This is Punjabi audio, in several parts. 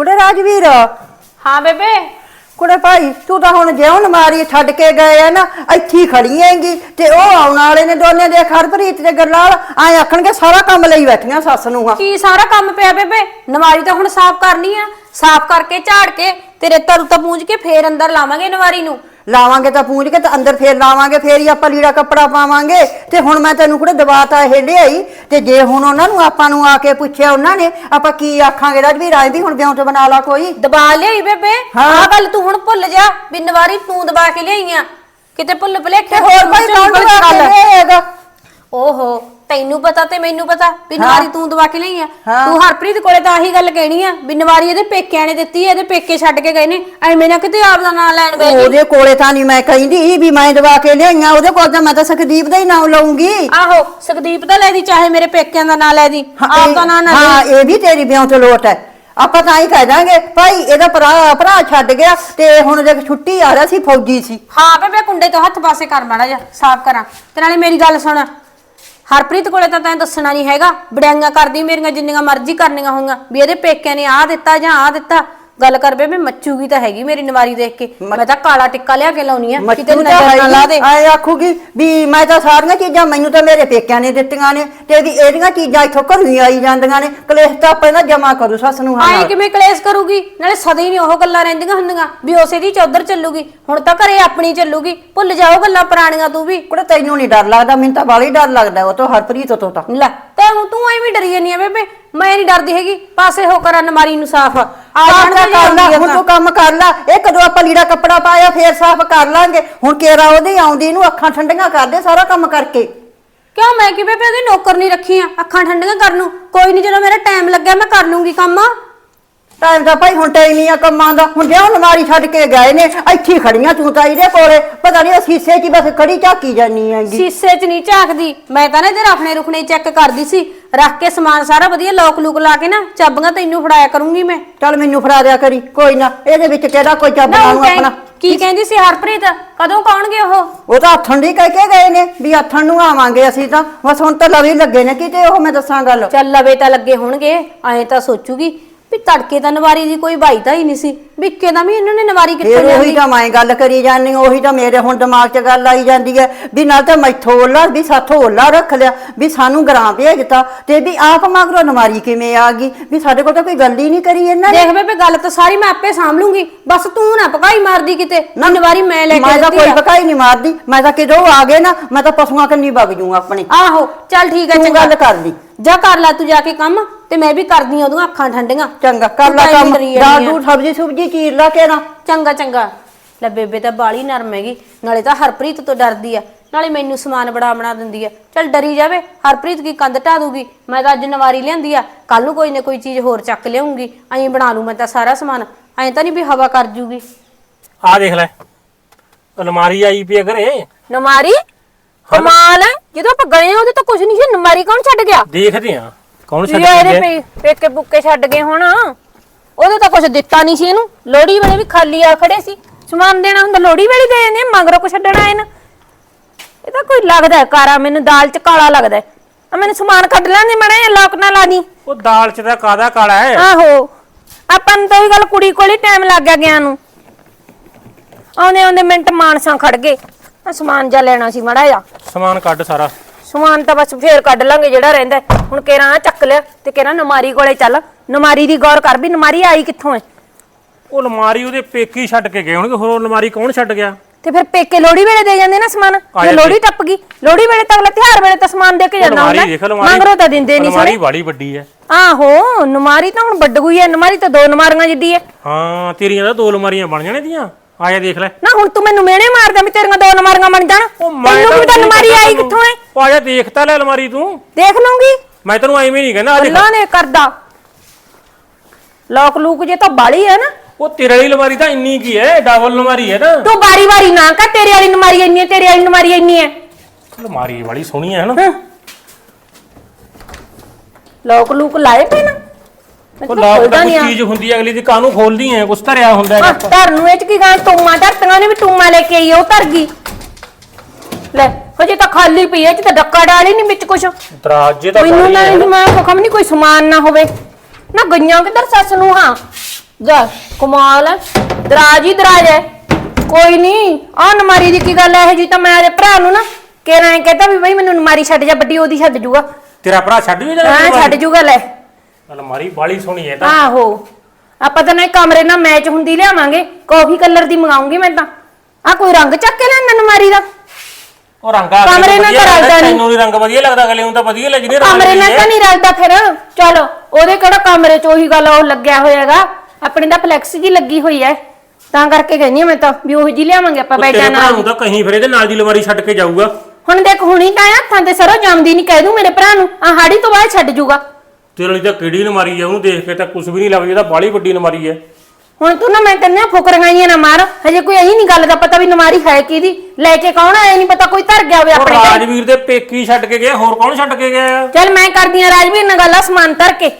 ਕੁੜੇ ਰਾਜਵੀਰ? ਹਾਂ ਬੇਬੇ। ਕੁੜੇ ਭਾਈ ਤੂੰ ਤਾਂ ਹੁਣ ਜਿਉਂ ਮਾਰੀ ਛੱਡ ਕੇ ਗਏ ਆ ਨਾ ਇੱਥੇ ਹੀ ਖੜੀ ਹੈਗੀ। ਤੇ ਉਹ ਆਉਣ ਵਾਲੇ ਨੇ ਦੋਨੇ ਦੇ ਖਰਪ੍ਰੀਤ ਤੇ ਗਰਲਾਲ ਐ ਆਖਣਗੇ ਸਾਰਾ ਕੰਮ ਲਈ ਬੈਠੀਆਂ ਸੱਸ ਨੂੰ ਆ। ਕੀ ਸਾਰਾ ਕੰਮ ਪਿਆ ਬੇਬੇ? ਨਵਾਰੀ ਤਾਂ ਹੁਣ ਸਾਫ਼ ਕਰਨੀ ਆ। ਸਾਫ਼ ਕਰਕੇ ਝਾੜ ਕੇ ਤੇਰੇ ਤਰੂ ਤਾਂ ਪੂੰਝ ਕੇ ਫੇਰ ਅੰਦਰ ਲਾਵਾਂਗੇ ਨਵਾਰੀ ਨੂੰ। ਲਾਵਾਂਗੇ ਤਾਂ ਪੂੰਝ ਕੇ ਤੇ ਅੰਦਰ ਫੇਰ ਲਾਵਾਂਗੇ ਫੇਰ ਹੀ ਆਪਾਂ ਲੀੜਾ ਕੱਪੜਾ ਪਾਵਾਂਗੇ। ਤੇ ਹੁਣ ਮੈਂ ਤੈਨੂੰ ਕੁੜੇ ਦਬਾਤਾ ਇਹ ਲਿਆਈ। ਤੇ ਜੇ ਹੁਣ ਉਹਨਾਂ ਨੂੰ ਆਪਾਂ ਨੂੰ ਆ ਕੇ ਪੁੱਛਿਆ ਉਹਨਾਂ ਨੇ ਆਪਾਂ ਕੀ ਆਖਾਂਗੇ ਰਾਜਵੀਰ? ਆਏ ਵੀ ਹੁਣ ਵਿਆਹ ਤੇ ਬਣਾ ਲਾ ਕੋਈ। ਦਬਾ ਲਿਆਈ ਬੇਬੇ। ਹਾਂ। ਆਹ ਗੱਲ ਤੂੰ ਹੁਣ ਭੁੱਲ ਜਾ। ਵੀ ਨਵਾਰੀ ਤੂੰ ਦਬਾ ਕੇ ਲਿਆਈ ਆ। ਕਿਤੇ ਭੁੱਲ ਭੁਲੇਖੇ ਤੇ ਹੋਰ ਭਾਈ ਕੌਣ ਕੇ ਲਿਆਏਗਾ ਓਹੋ। ਤੈਨੂੰ ਪਤਾ ਤੇ ਮੈਨੂੰ ਪਤਾ ਵੀ ਨਵਾਰੀ ਤੂੰ ਦਵਾ ਕੇ ਲਈ ਆ। ਹਾਂ। ਤੂੰ ਹਰਪ੍ਰੀਤ ਕੋਲੇ ਤਾਂ ਆਹੀ ਗੱਲ ਕਹਿਣੀ ਆ ਵੀ ਨਵਾਰੀ ਇਹਦੇ ਪੇਕਿਆਂ ਨੇ ਦਿੱਤੀ ਆ ਇਹਦੇ ਪੇਕੇ ਛੱਡ ਕੇ ਗਏ ਨੇ। ਐਵੇਂ ਨਾ ਕਿਤੇ ਆਪ ਦਾ ਨਾਂ ਲੈਣ ਬੈ ਉਹਦੇ ਕੋਲੇ ਤਾਂ ਨਹੀਂ ਮੈਂ ਕਹਿੰਦੀ ਵੀ ਮੈਂ ਦਵਾ ਕੇ ਲਿਆਈਆਂ ਉਹਦੇ ਕੋਲ ਤਾਂ ਮੈਂ ਤਾਂ ਸੁਖਦੀਪ ਦਾ ਹੀ ਨਾਮ ਲਵਾਂਗੀ ਆਹੋ ਸੁਖਦੀਪ ਦਾ ਲੈ ਦੀ ਚਾਹੇ ਮੇਰੇ ਪੇਕਿਆਂ ਦਾ ਨਾਂ ਲੈ ਦੀ ਆਪ ਦਾ ਨਾਂ ਨਾ ਹਾਂ ਇਹ ਵੀ ਤੇਰੀ ਵਿਆਹ ਤੋਂ ਲੋਟ ਹੈ। ਆਪਾਂ ਤਾਂ ਹੀ ਕਹਿ ਦਾਂਗੇ ਭਾਈ ਇਹਦਾ ਭਰਾ ਭਰਾ ਛੱਡ ਗਿਆ ਤੇ ਹੁਣ ਦੇਖ ਛੁੱਟੀ ਆ ਰਿਹਾ ਸੀ ਫੌਜੀ ਸੀ। ਹਾਂ ਬੇਬੇ ਕੁੰਡੇ ਤੋਂ ਹੱਥ ਪਾਸੇ ਕਰ ਮਾੜਾ ਜਾ ਸਾਫ਼ ਕਰਾਂ। ਤੇ ਨਾਲੇ ਮੇਰੀ ਗੱਲ ਸੁਣ ਹਰਪ੍ਰੀਤ ਕੋਲੇ ਤਾਂ ਤੈਨੂੰ ਦੱਸਣਾ ਨਹੀਂ ਹੈਗਾ ਬੜਿਆਈਆਂ ਕਰਦੀ, ਮੇਰੀਆਂ ਜਿੰਨੀਆਂ ਮਰਜ਼ੀ ਕਰਨੀਆਂ ਹੋਈਆਂ, ਵੀ ਇਹਦੇ ਪੇਕਿਆਂ ਨੇ ਆਹ ਦਿੱਤਾ ਜਾਂ ਆਹ ਦਿੱਤਾ। ਗੱਲ ਕਰ ਬੇਬੇ ਮੱਚੂਗੀ ਤਾਂ ਹੈਗੀ ਮੇਰੀ ਨਵਾਰੀ ਦੇਖ ਕੇ। ਮੈਂ ਤਾਂ ਕਾਲਾ ਟਿੱਕਾ ਲਿਆ ਕੇ ਲਾਉਣੀ ਆ ਕਿਤੇ ਮੱਟੂ ਨਜ਼ਰ ਨਾ ਲਾ ਦੇ। ਆਏ ਆਖੂਗੀ ਵੀ ਮੈਂ ਤਾਂ ਸਾਰੀਆਂ ਚੀਜ਼ਾਂ ਮੈਨੂੰ ਤਾਂ ਮੇਰੇ ਪੇਕਿਆਂ ਨੇ ਦਿੱਤੀਆਂ ਨੇ ਤੇ ਵੀ ਇਹਦੀਆਂ ਚੀਜ਼ਾਂ ਇੱਥੋਂ ਘਰੋਂ ਹੀ ਆਈ ਜਾਂਦੀਆਂ ਨੇ। ਕਲੇਸ਼ ਤਾਂ ਪਹਿਲਾਂ ਜਮਾ ਕਰੂ ਸੱਸ ਨੂੰ ਹਾਂ ਆਏ। ਕਿਵੇਂ ਕਲੇਸ਼ ਕਰੂਗੀ? ਨਾਲੇ ਸਦਾ ਹੀ ਨਹੀਂ ਉਹ ਗੱਲਾਂ ਰਹਿੰਦੀਆਂ ਹੁੰਦੀਆਂ ਵੀ ਉਸੇ ਦੀ ਚੌਧਰ ਚੱਲੂਗੀ ਹੁਣ ਤਾਂ ਘਰੇ ਆਪਣੀ ਚੱਲੂਗੀ। ਭੁੱਲ ਜਾਓ ਗੱਲਾਂ ਪੁਰਾਣੀਆਂ ਤੂੰ ਵੀ। ਕੁੜੇ ਤੈਨੂੰ ਨਹੀਂ ਡਰ ਲੱਗਦਾ ਮੈਨੂੰ ਤਾਂ ਬਾਲੀ ਡਰ ਲੱਗਦਾ ਉਹ ਤੋਂ ਹਰਪ੍ਰੀਤ ਤੋਂ ਤਾਂ। ਲੈ ਤੈਨੂੰ ਤੂੰ ਐਵੇਂ ਡਰੀ ਜਾਨੀ ਆ ਬੇਬੇ। ਮੈਂ ਨਹੀਂ ਡਰਦੀ ਹੈਗੀ ਪਾਸੇ ਹੋ ਕਰ ਅਨਮਾਰੀ ਨੂੰ ਸਾਫ਼। ਆ ਜਾਣ ਕਰ ਲਾ ਦੇ ਹੁਣ ਤੂੰ ਕੰਮ ਕਰ ਲਾ ਇਹ ਕਦੋਂ ਆਪਾਂ ਲੀੜਾ ਕੱਪੜਾ ਪਾਇਆ ਫੇਰ ਸਾਫ਼ ਕਰ ਲਾਂਗੇ। ਹੁਣ ਕੇਰਾ ਉਹਦੀ ਆਉਂਦੀ ਨੂੰ ਅੱਖਾਂ ਠੰਡੀਆਂ ਕਰਦੇ ਸਾਰਾ ਕੰਮ ਕਰਕੇ। ਕਿਉਂ ਮੈਂ ਕਿ ਬੇਬੇ ਉਹਦੀ ਨੌਕਰ ਨਹੀਂ ਰੱਖੀ ਆ ਅੱਖਾਂ ਠੰਡੀਆਂ ਕਰਨ ਨੂੰ? ਕੋਈ ਨਹੀਂ ਜਦੋਂ ਮੇਰਾ ਟਾਈਮ ਲੱਗਿਆ ਮੈਂ ਕਰ ਲੂੰਗੀ ਕੰਮ। ਟਾਈਮ ਤਾਂ ਭਾਈ ਹੁਣ ਟਾਈਮ ਹੀ ਆ ਕੰਮਾਂ ਦਾ। ਹੁਣ ਜਿਉਂ ਨਮਾਰੀ ਛੱਡ ਕੇ ਗਏ ਨੇ ਇੱਥੇ ਖੜੀਆਂ ਤੂੰ ਤਾਂ ਇਹਦੇ ਕੋਲੇ। ਪਤਾ ਨਹੀਂ ਉਹ ਸੀਸੇ 'ਚ ਹੀ ਬਸ ਖੜੀ ਝਾਕੀ ਜਾਨੀ ਹੈਗੀ। ਸ਼ੀਸ਼ੇ 'ਚ ਨਹੀਂ ਝਾਕਦੀ। ਮੈਂ ਤਾਂ ਨਾ ਇਹਦੇ ਰਖਣੇ ਰੁਖਣੇ ਚੈੱਕ ਕਰਦੀ ਸੀ। ਰੱਖ ਕੇ ਸਮਾਨ ਸਾਰਾ ਵਧੀਆ ਲੋਕ ਲੂਕ ਲਾ ਕੇ ਨਾ ਚਾਬੀਆਂ ਤੈਨੂੰ ਫੜਾਇਆ ਕਰੂੰਗੀ ਮੈਂ। ਚੱਲ ਮੈਨੂੰ ਫੜਾ ਦਿਆ ਕਰੀ ਕੋਈ ਨਾ ਇਹਦੇ ਵਿੱਚ ਕਿਹੜਾ ਕੋਈ ਚੱਬ ਨਾ ਉਹ ਆਪਣਾ? ਕਹਿ- ਕੀ ਕਹਿੰਦੀ ਸੀ ਹਰਪ੍ਰੀਤ? ਕਦੋਂ ਕੌਣਗੇ ਉਹ? ਉਹ ਤਾਂ ਹੱਥਣ ਦੀ ਕਹਿ ਕੇ ਗਏ ਨੇ ਵੀ ਹੱਥਣ ਨੂੰ ਆਵਾਂਗੇ ਅਸੀਂ ਤਾਂ। ਬਸ ਹੁਣ ਤਾਂ ਲਵੀ ਲੱਗੇ ਨੇ ਕਿਤੇ ਉਹ ਮੈਂ ਦੱਸਾਂ ਗੱਲ? ਚੱਲ ਲਵੇ ਤਾਂ ਲੱਗੇ ਹੋਣਗੇ ਐਂ ਤਾਂ ਸੋਚੂਗੀ। ਵੀ ਤੜਕੇ ਤਾਂ ਨਵਾਰੀ ਦੀ ਕੋਈ ਬਾਈ ਤਾਂ ਹੀ ਨਹੀਂ ਸੀ। ਵਿੱਕੇ ਦਾ ਵੀ ਇਹਨਾਂ ਨੇ ਨਵਾਰੀ ਕਿੱਥੋਂ ਫੇਰ ਉਹੀ ਲਿਆਂਦੀ? ਤਾਂ ਮੈਂ ਗੱਲ ਕਰੀ ਜਾਂਦੀ ਉਹੀ ਤਾਂ ਮੇਰੇ ਹੁਣ ਦਿਮਾਗ 'ਚ ਗੱਲ ਆਈ ਜਾਂਦੀ ਹੈ ਵੀ ਨਾਲ ਤਾਂ ਮੈਥੋਂ ਓਲਾ ਵੀ ਸਾਥੋਂ ਓਲਾ ਰੱਖ ਲਿਆ ਵੀ ਸਾਨੂੰ ਗਰਾਂ ਭੇਜਤਾ ਤੇ ਵੀ ਆਪ ਮਗਰੋਂ ਨਮਾਰੀ ਕਿਵੇਂ ਆ ਗਈ? ਵੀ ਸਾਡੇ ਕੋਲ ਤਾਂ ਕੋਈ ਗੱਲ ਹੀ ਨਹੀਂ ਕਰੀ ਇਹਨਾਂ ਨੇ। ਦੇਖ ਬੇਬੇ ਗੱਲ ਤਾਂ ਸਾਰੀ ਮੈਂ ਆਪੇ ਸਾਂਭ ਲੂੰਗੀ। ਬਸ ਤੂੰ ਨਾ ਪਕਾਈ ਮਾਰਦੀ ਕਿਤੇ ਨਾ ਨਵਾਰੀ ਮੈਂ ਲੈ ਕੇ ਮੈਂ ਤਾਂ ਦਿੱਤੀ ਕੋਈ ਆ। ਪਕਾਈ ਨਹੀਂ ਮਾਰਦੀ ਮੈਂ ਤਾਂ ਕਿਦੋਂ ਆ ਗਏ ਨਾ ਮੈਂ ਤਾਂ ਪਸ਼ੂਆਂ ਕੰਨੀ ਵਗ ਜੂ ਆਪਣੇ। ਆਹੋ ਚੱਲ ਠੀਕ ਹੈ ਤੂੰ ਚੰਗਾ। ਗੱਲ ਕਰਦੀ ਜਾ ਕਰ ਲੈ ਤੂੰ ਜਾ ਕੇ ਕੰਮ ਤੇ ਮੈਂ ਵੀ ਕਰਦੀ ਆ ਉਹਦੀਆਂ ਅੱਖਾਂ ਠੰਡੀਆਂ। ਚੰਗਾ ਕਰ ਲੈ ਕੰਮ। ਦਾਲ। ਦੂਲ ਸਬਜ਼ੀ ਸੁਬਜੀ ਚੀਰ ਲਾ ਕੇ ਨਾ। ਚੰਗਾ ਚੰਗਾ। ਲੈ ਬੇਬੇ ਤਾਂ ਬਾਲੀ ਨਰਮ ਹੈਗੀ। ਨਾਲੇ ਤਾਂ ਹਰਪ੍ਰੀਤ ਤੋਂ ਡਰਦੀ ਆ। ਨਾਲੇ ਮੈਨੂੰ ਸਮਾਨ ਬੜਾ ਬਣਾ ਦਿੰਦੀ ਆ। ਚੱਲ ਡਰੀ ਜਾਵੇ। ਹਰਪ੍ਰੀਤ ਕੀ ਕੰਧ ਢਾ ਦੂਗੀ? ਮੈਂ ਤਾਂ ਅੱਜ ਨਵਾਰੀ ਲਿਆਂਦੀ ਆ। ਕੱਲ ਨੂੰ ਕੋਈ ਨਾ ਕੋਈ ਚੀਜ਼ ਹੋਰ ਚੱਕ ਲਿਆਉਂਗੀ। ਐਂ ਬਣਾ ਲੂ ਮੈਂ ਤਾਂ ਸਾਰਾ ਸਮਾਨ। ਐਂ ਤਾਂ ਨਹੀਂ ਵੀ ਹਵਾ ਕਰ ਜੂਗੀ। ਆ ਦੇਖ ਲੈ। ਅਲਮਾਰੀ ਆਈ ਪਈ ਆ ਘਰੇ। ਨਮਾਰੀ ਕਮਾਲ ਹੈ। ਜਦੋਂ ਆਪਾਂ ਗਏ ਆ ਉਹਦੇ ਤਾਂ ਕੁਝ ਨਹੀਂ ਸੀ। ਨਮਾਰੀ ਕੌਣ ਛੱਡ ਗਿਆ? ਦੇਖਦੇ ਆ ਕੌਣ ਛੱਡ ਕੇ ਇਹਦੇ ਗਿਆ ਪੇ ਪੇਕੇ ਬੁੱਕੇ ਛੱਡ ਗਏ ਹੁਣ ਉਹਦੇ ਤਾਂ ਕੁਝ ਦਿੱਤਾ ਨਹੀਂ ਸੀ ਇਹਨੂੰ। ਲੋੜੀ ਵੇਲੇ ਵੀ ਖਾਲੀ ਆ ਖੜੇ ਸੀ। ਸਮਾਨ ਦੇਣਾ ਹੁੰਦਾ ਲੋੜੀ ਵੇਲੇ ਦੇ ਜਾਂਦੇ ਆ, ਮਗਰੋਂ ਕੋ ਛੱਡਣਾ ਇਹਨ ਇਹ ਤਾਂ ਕੋਈ ਲੱਗਦਾ ਹੈ ਕਾਰਾ ਮੈਨੂੰ ਦਾਲ ਚ ਕਾਲਾ ਲੱਗਦਾ ਹੈ। ਆ ਮੈਨੂੰ ਸਮਾਨ ਕੱਢ ਲੈਂਦੇ ਮੜੇ ਲੋਕ ਨਾ ਲਾ ਦੀ। ਉਹ ਦਾਲ ਚ ਤਾਂ ਕਾਦਾ ਕਾਲਾ ਹੈ? ਆਹੋ। ਆਪਾਂ ਨੂੰ ਤਾਂ ਇਹ ਗੱਲ ਕੁੜੀ ਕੋਲ ਹੀ ਟਾਈਮ ਲੱਗ ਗਿਆ ਗਿਆ ਨੂੰ। ਆਉਂਦੇ ਆਉਂਦੇ ਮਿੰਟ ਮਾਨਸਾਂ ਖੜ ਗਏ। ਆ ਸਮਾਨ ਜਾ ਲੈਣਾ ਸੀ ਮੜਾ ਜਾ ਸਮਾਨ ਕੱਢ ਸਾਰਾ। ਸਮਾਨ ਤਾਂ ਬਸ ਫੇਰ ਕੱਢ ਲਾਂਗੇ ਜਿਹੜਾ ਰਹਿੰਦਾ ਹੈ। ਹੁਣ ਕੇਰਾ ਚੱਕ ਲਿਆ ਤੇ ਕੇਰਾ ਨਮਾਰੀ ਕੋਲੇ ਚੱਲ। ਨਮਾਰੀ ਦੀ ਗੌਰ ਕਰ ਵੀ ਨਮਾਰੀ ਆਈ ਕਿੱਥੋਂ ਹੈ? ਉਹ ਅਲਮਾਰੀ ਉਹਦੇ ਪੇਕੀ ਛੱਡ ਕੇ ਗਏ ਹੋਣਗੇ ਹੋਰ ਅਲਮਾਰੀ ਕੌਣ ਛੱਡ ਗਿਆ? ਤੇ ਫਿਰ ਪੇਕੇ ਲੋੜੀ ਵੇਲੇ ਦੇ ਜਾਂਦੇ ਨਾ ਸਮਾਨ। ਜੇ ਜਾਂਦੇ। ਲੋੜੀ ਟੱਪ ਗਈ ਲੋੜੀ ਵੇਲੇ ਤਾਂ ਅਗਲਾ ਤਿਉਹਾਰ ਵੇਲੇ ਤਾਂ ਸਮਾਨ ਦੇ ਕੇ ਜਾਂਦਾ ਅਲਮਾਰੀ ਹੁੰਦਾ। ਅਲਮਾਰੀ ਮੰਗਰੋ ਤਾਂ ਦਿੰਦੇ ਨਹੀਂ ਅਲਮਾਰੀ ਸੋਨੇ ਵਾਲੀ ਵੱਡੀ ਹੈ। ਆਹੋ ਨਮਾਰੀ ਤਾਂ ਹੁਣ ਵੱਡ ਗਈ ਹੈ ਨਮਾਰੀ ਤਾਂ ਦੋ ਨਮਾਰੀਆਂ ਜਿੱਡੀ ਹੈ। ਹਾਂ ਤੇਰੀਆਂ ਤਾਂ ਦੋ ਅਲਮਾਰੀਆਂ ਬਣ ਜਾਣੇ ਦੀਆਂ ਆਇਆ ਦੇਖ ਲੈ। ਨਾ ਹੁਣ ਤੂੰ ਮੈਨੂੰ ਮਿਹਣੇ ਮਾਰਦਾ ਵੀ ਤੇਰੀਆਂ ਦੋ ਨਮਾਰੀਆਂ ਬਣ ਜਾਣ। ਤੈਨੂੰ ਵੀ ਤਾਂ ਨਮਾਰੀ ਆਈ ਕਿੱਥੋਂ ਹੈ ਆਇਆ ਦੇਖ ਤਾਂ ਲੈ ਅਲਮਾਰੀ ਤੂੰ। ਦੇਖ ਲਊਂਗੀ। ਮੈਂ ਤੈਨੂੰ ਐਵੇਂ ਨਹੀਂ ਕਹਿੰਦਾ ਆ ਦੇਖ। ਅੱਲਾ ਨੇ ਕਰਦਾ। ਲੋਕ ਲੂਕ ਜੇ ਤਾਂ ਬਾਲੀ ਹੈ ਨਾ। ਉਹ ਤੇਰੇ ਵਾਲੀ ਅਲਮਾਰੀ ਤਾਂ ਇੰਨੀ ਕੀ ਹੈ ਡਬਲ ਅਲਮਾਰੀ ਹੈ ਨਾ। ਤੂੰ ਬਾਰੀ ਬਾਰੀ ਨਾ ਕਰ ਤੇਰੇ ਵਾਲੀ ਨਮਾਰੀ ਇੰਨੀ ਹੈ ਤੇਰੇ ਵਾਲੀ ਨਮਾਰੀ ਇੰਨੀ ਹੈ ਅਲਮਾਰੀ ਵਾਲੀ ਸੋਹਣੀ ਹੈ ਨਾ। ਲੋਕ ਲੂਕ ਲਾਏ ਪਏ ਨਾ। ਉਹ ਮੈਨੂੰ ਲਾਭ ਖੁੱਲਦਾ ਤਾਂ ਨਹੀਂ ਕੁਝ ਆ। ਚੀਜ਼ ਹੁੰਦੀ ਹੈ ਅਗਲੀ ਦੀ ਕਾਹਨੂੰ ਖੋਲਦੀ ਹੈ ਕੁਛ ਧਰਿਆ ਹੁੰਦਾ ਹੈ ਆਹ, ਧਰ ਨੂੰ ਇਹ ਚ ਕੀ ਗਾਂ ਟੂਮਾ ਧਰਤੀਆਂ ਨੇ ਵੀ ਟੂਮਾ ਲੈ ਕੇ ਆਈ ਉਹ ਧਰ ਗਈ। ਲੈ ਹਜੇ ਤਾਂ ਖਾਲੀ ਪਈ ਐ ਚ ਤਾਂ ਡੱਕਾ ਡਾਲੀ ਨਹੀਂ ਵਿੱਚ ਕੁਛ। ਦਰਾਜੇ ਤਾਂ ਮੈਨੂੰ ਬਾਹਲੀ ਨਾ ਹੈ ਨਹੀਂ ਮੈਂ ਖਮ ਨਹੀਂ ਕੋਈ ਸਮਾਨ ਨਾ ਹੋਵੇ। ਨਾ ਗਈਆਂ ਕਿੱਧਰ ਸੱਸ ਨੂੰ ਹਾਂ। ਜਾ ਕਮਾਲ ਦਰਾਜ ਹੀ ਦਰਾਜ ਕੋਈ ਨਹੀਂ ਆ ਨਮਾਰੀ ਦੀ ਕੀ ਗੱਲ ਹੈ ਇਹ ਜੀ ਤਾਂ ਮੈਂ ਭਰਾ ਨੂੰ ਨਾ ਕਿਹਨਾਂ ਕਹਿੰਦਾ ਵੀ ਬਈ ਮੈਨੂੰ ਨਮਾਰੀ ਛੱਡ ਜਾ ਵੱਡੀ ਉਹਦੀ ਛੱਡ ਜੂਗਾ। ਤੇਰਾ ਭਰਾ ਛੱਡ ਵੀ ਹਾਂ ਛੱਡ ਜੂਗਾ ਲੈ। ਅਲਮਾਰੀ ਬਾਲੀ ਸੋਹਣੀ ਹੈ ਤਾਂ। ਆਹੋ ਆਪਾਂ ਤਾਂ ਨਾ ਇਹ ਕਮਰੇ ਨਾਲ ਮੈਚ ਹੁੰਦੀ ਲਿਆਵਾਂਗੇ ਕਾਫੀ ਕਲਰ ਦੀ ਮੰਗਾਉਂਗੀ ਮੈਂ ਤਾਂ। ਆ ਕੋਈ ਰੰਗ ਚੱਕ ਕੇ ਲੈਣਾ ਨਮਾਰੀ ਦਾ? ਉਹ ਰੰਗ ਆ ਕਮਰੇ ਨਾਲ ਤਾਂ ਰਲਦਾ ਨਹੀਂ। ਤੈਨੂੰ ਨੀ ਰੰਗ ਵਧੀਆ ਲੱਗਦਾ ਗਲੇ ਨੂੰ ਤਾਂ ਵਧੀਆ ਲੱਗਦੀ ਕਮਰੇ ਨਾਲ ਤਾਂ ਹੈ। ਨਹੀਂ ਰਲਦਾ ਫਿਰ। ਚਲੋ ਉਹਦੇ ਕਿਹੜਾ ਕਮਰੇ 'ਚ ਉਹੀ ਗੱਲ ਉਹ ਲੱਗਿਆ ਹੋਇਆਗਾ? ਆਪਣੇ ਦਾ ਫਲੈਕਸ ਜੀ ਲੱਗੀ ਹੋਈ ਐ। ਤਾਂ ਕਰਕੇ ਕਹਿੰਦੀ ਹਾਂ ਮੈਂ ਤਾਂ ਵੀ ਉਹੀ ਜੀ ਲਿਆਵਾਂਗੇ ਆਪਾਂ ਤੇਰੇ ਬੈਠਾ ਭਰਾ ਨਾਲ। ਨੂੰ ਤਾਂ ਕਹੀਂ ਫਿਰ ਇਹਦੇ ਨਾਲ ਦੀ ਅਲਮਾਰੀ ਛੱਡ ਕੇ ਜਾਊਗਾ। ਹੁਣ ਦੇਖ ਹੁਣੀ ਤਾਂ ਹੱਥਾਂ ਤੇ ਸਰੋਂ ਜੰਮਦੀ ਨਹੀਂ ਕਹਿ ਦੂੰ ਮੇਰੇ ਭਰਾ ਨੂੰ। ਆ ਹਾੜੀ ਤੋਂ ਬਾਅਦ ਛੱਡ ਜੂਗਾ। ਤੇਰੇ ਲਈ ਤਾਂ ਕਿਹੜੀ ਅਲਮਾਰੀ ਹੈ ਉਹਨੂੰ ਦੇਖ ਕੇ ਤਾਂ ਕੁਝ ਵੀ ਨਹੀਂ ਲੱਗਦਾ ਇਹ ਤਾਂ ਬਾਲੀ ਵੱਡੀ ਅਲਮਾਰੀ ਹੈ ਹੁਣ ਤੂੰ ਨਾ ਮੈਂ ਤੈਨੂੰ ਫੁਕਰਗਾਈਆਂ ਨਾ ਮਾਰ ਹਜੇ ਕੋਈ ਇਹੀ ਨਹੀਂ ਗੱਲ ਦਾ ਪਤਾ ਵੀ ਨਮਾਰੀ ਹੈ ਕਿਹਦੀ ਲੈ ਕੇ ਕੌਣ ਆਇਆ ਨਹੀਂ ਪਤਾ ਕੋਈ ਧਰ ਗਿਆ ਹੋਵੇ ਉਹ ਆਪਣੇ ਘਰ। ਰਾਜਵੀਰ ਦੇ ਪੇਕੀ ਛੱਡ ਕੇ ਗਿਆ ਹੋਰ ਕੌਣ ਛੱਡ ਕੇ ਗਿਆ? ਚੱਲ ਮੈਂ ਕਰਦੀ ਆ ਰਾਜਵੀਰ ਨਾਲ ਗੱਲ ਆ ਸਮਾਨ ਧਰ ਕੇ।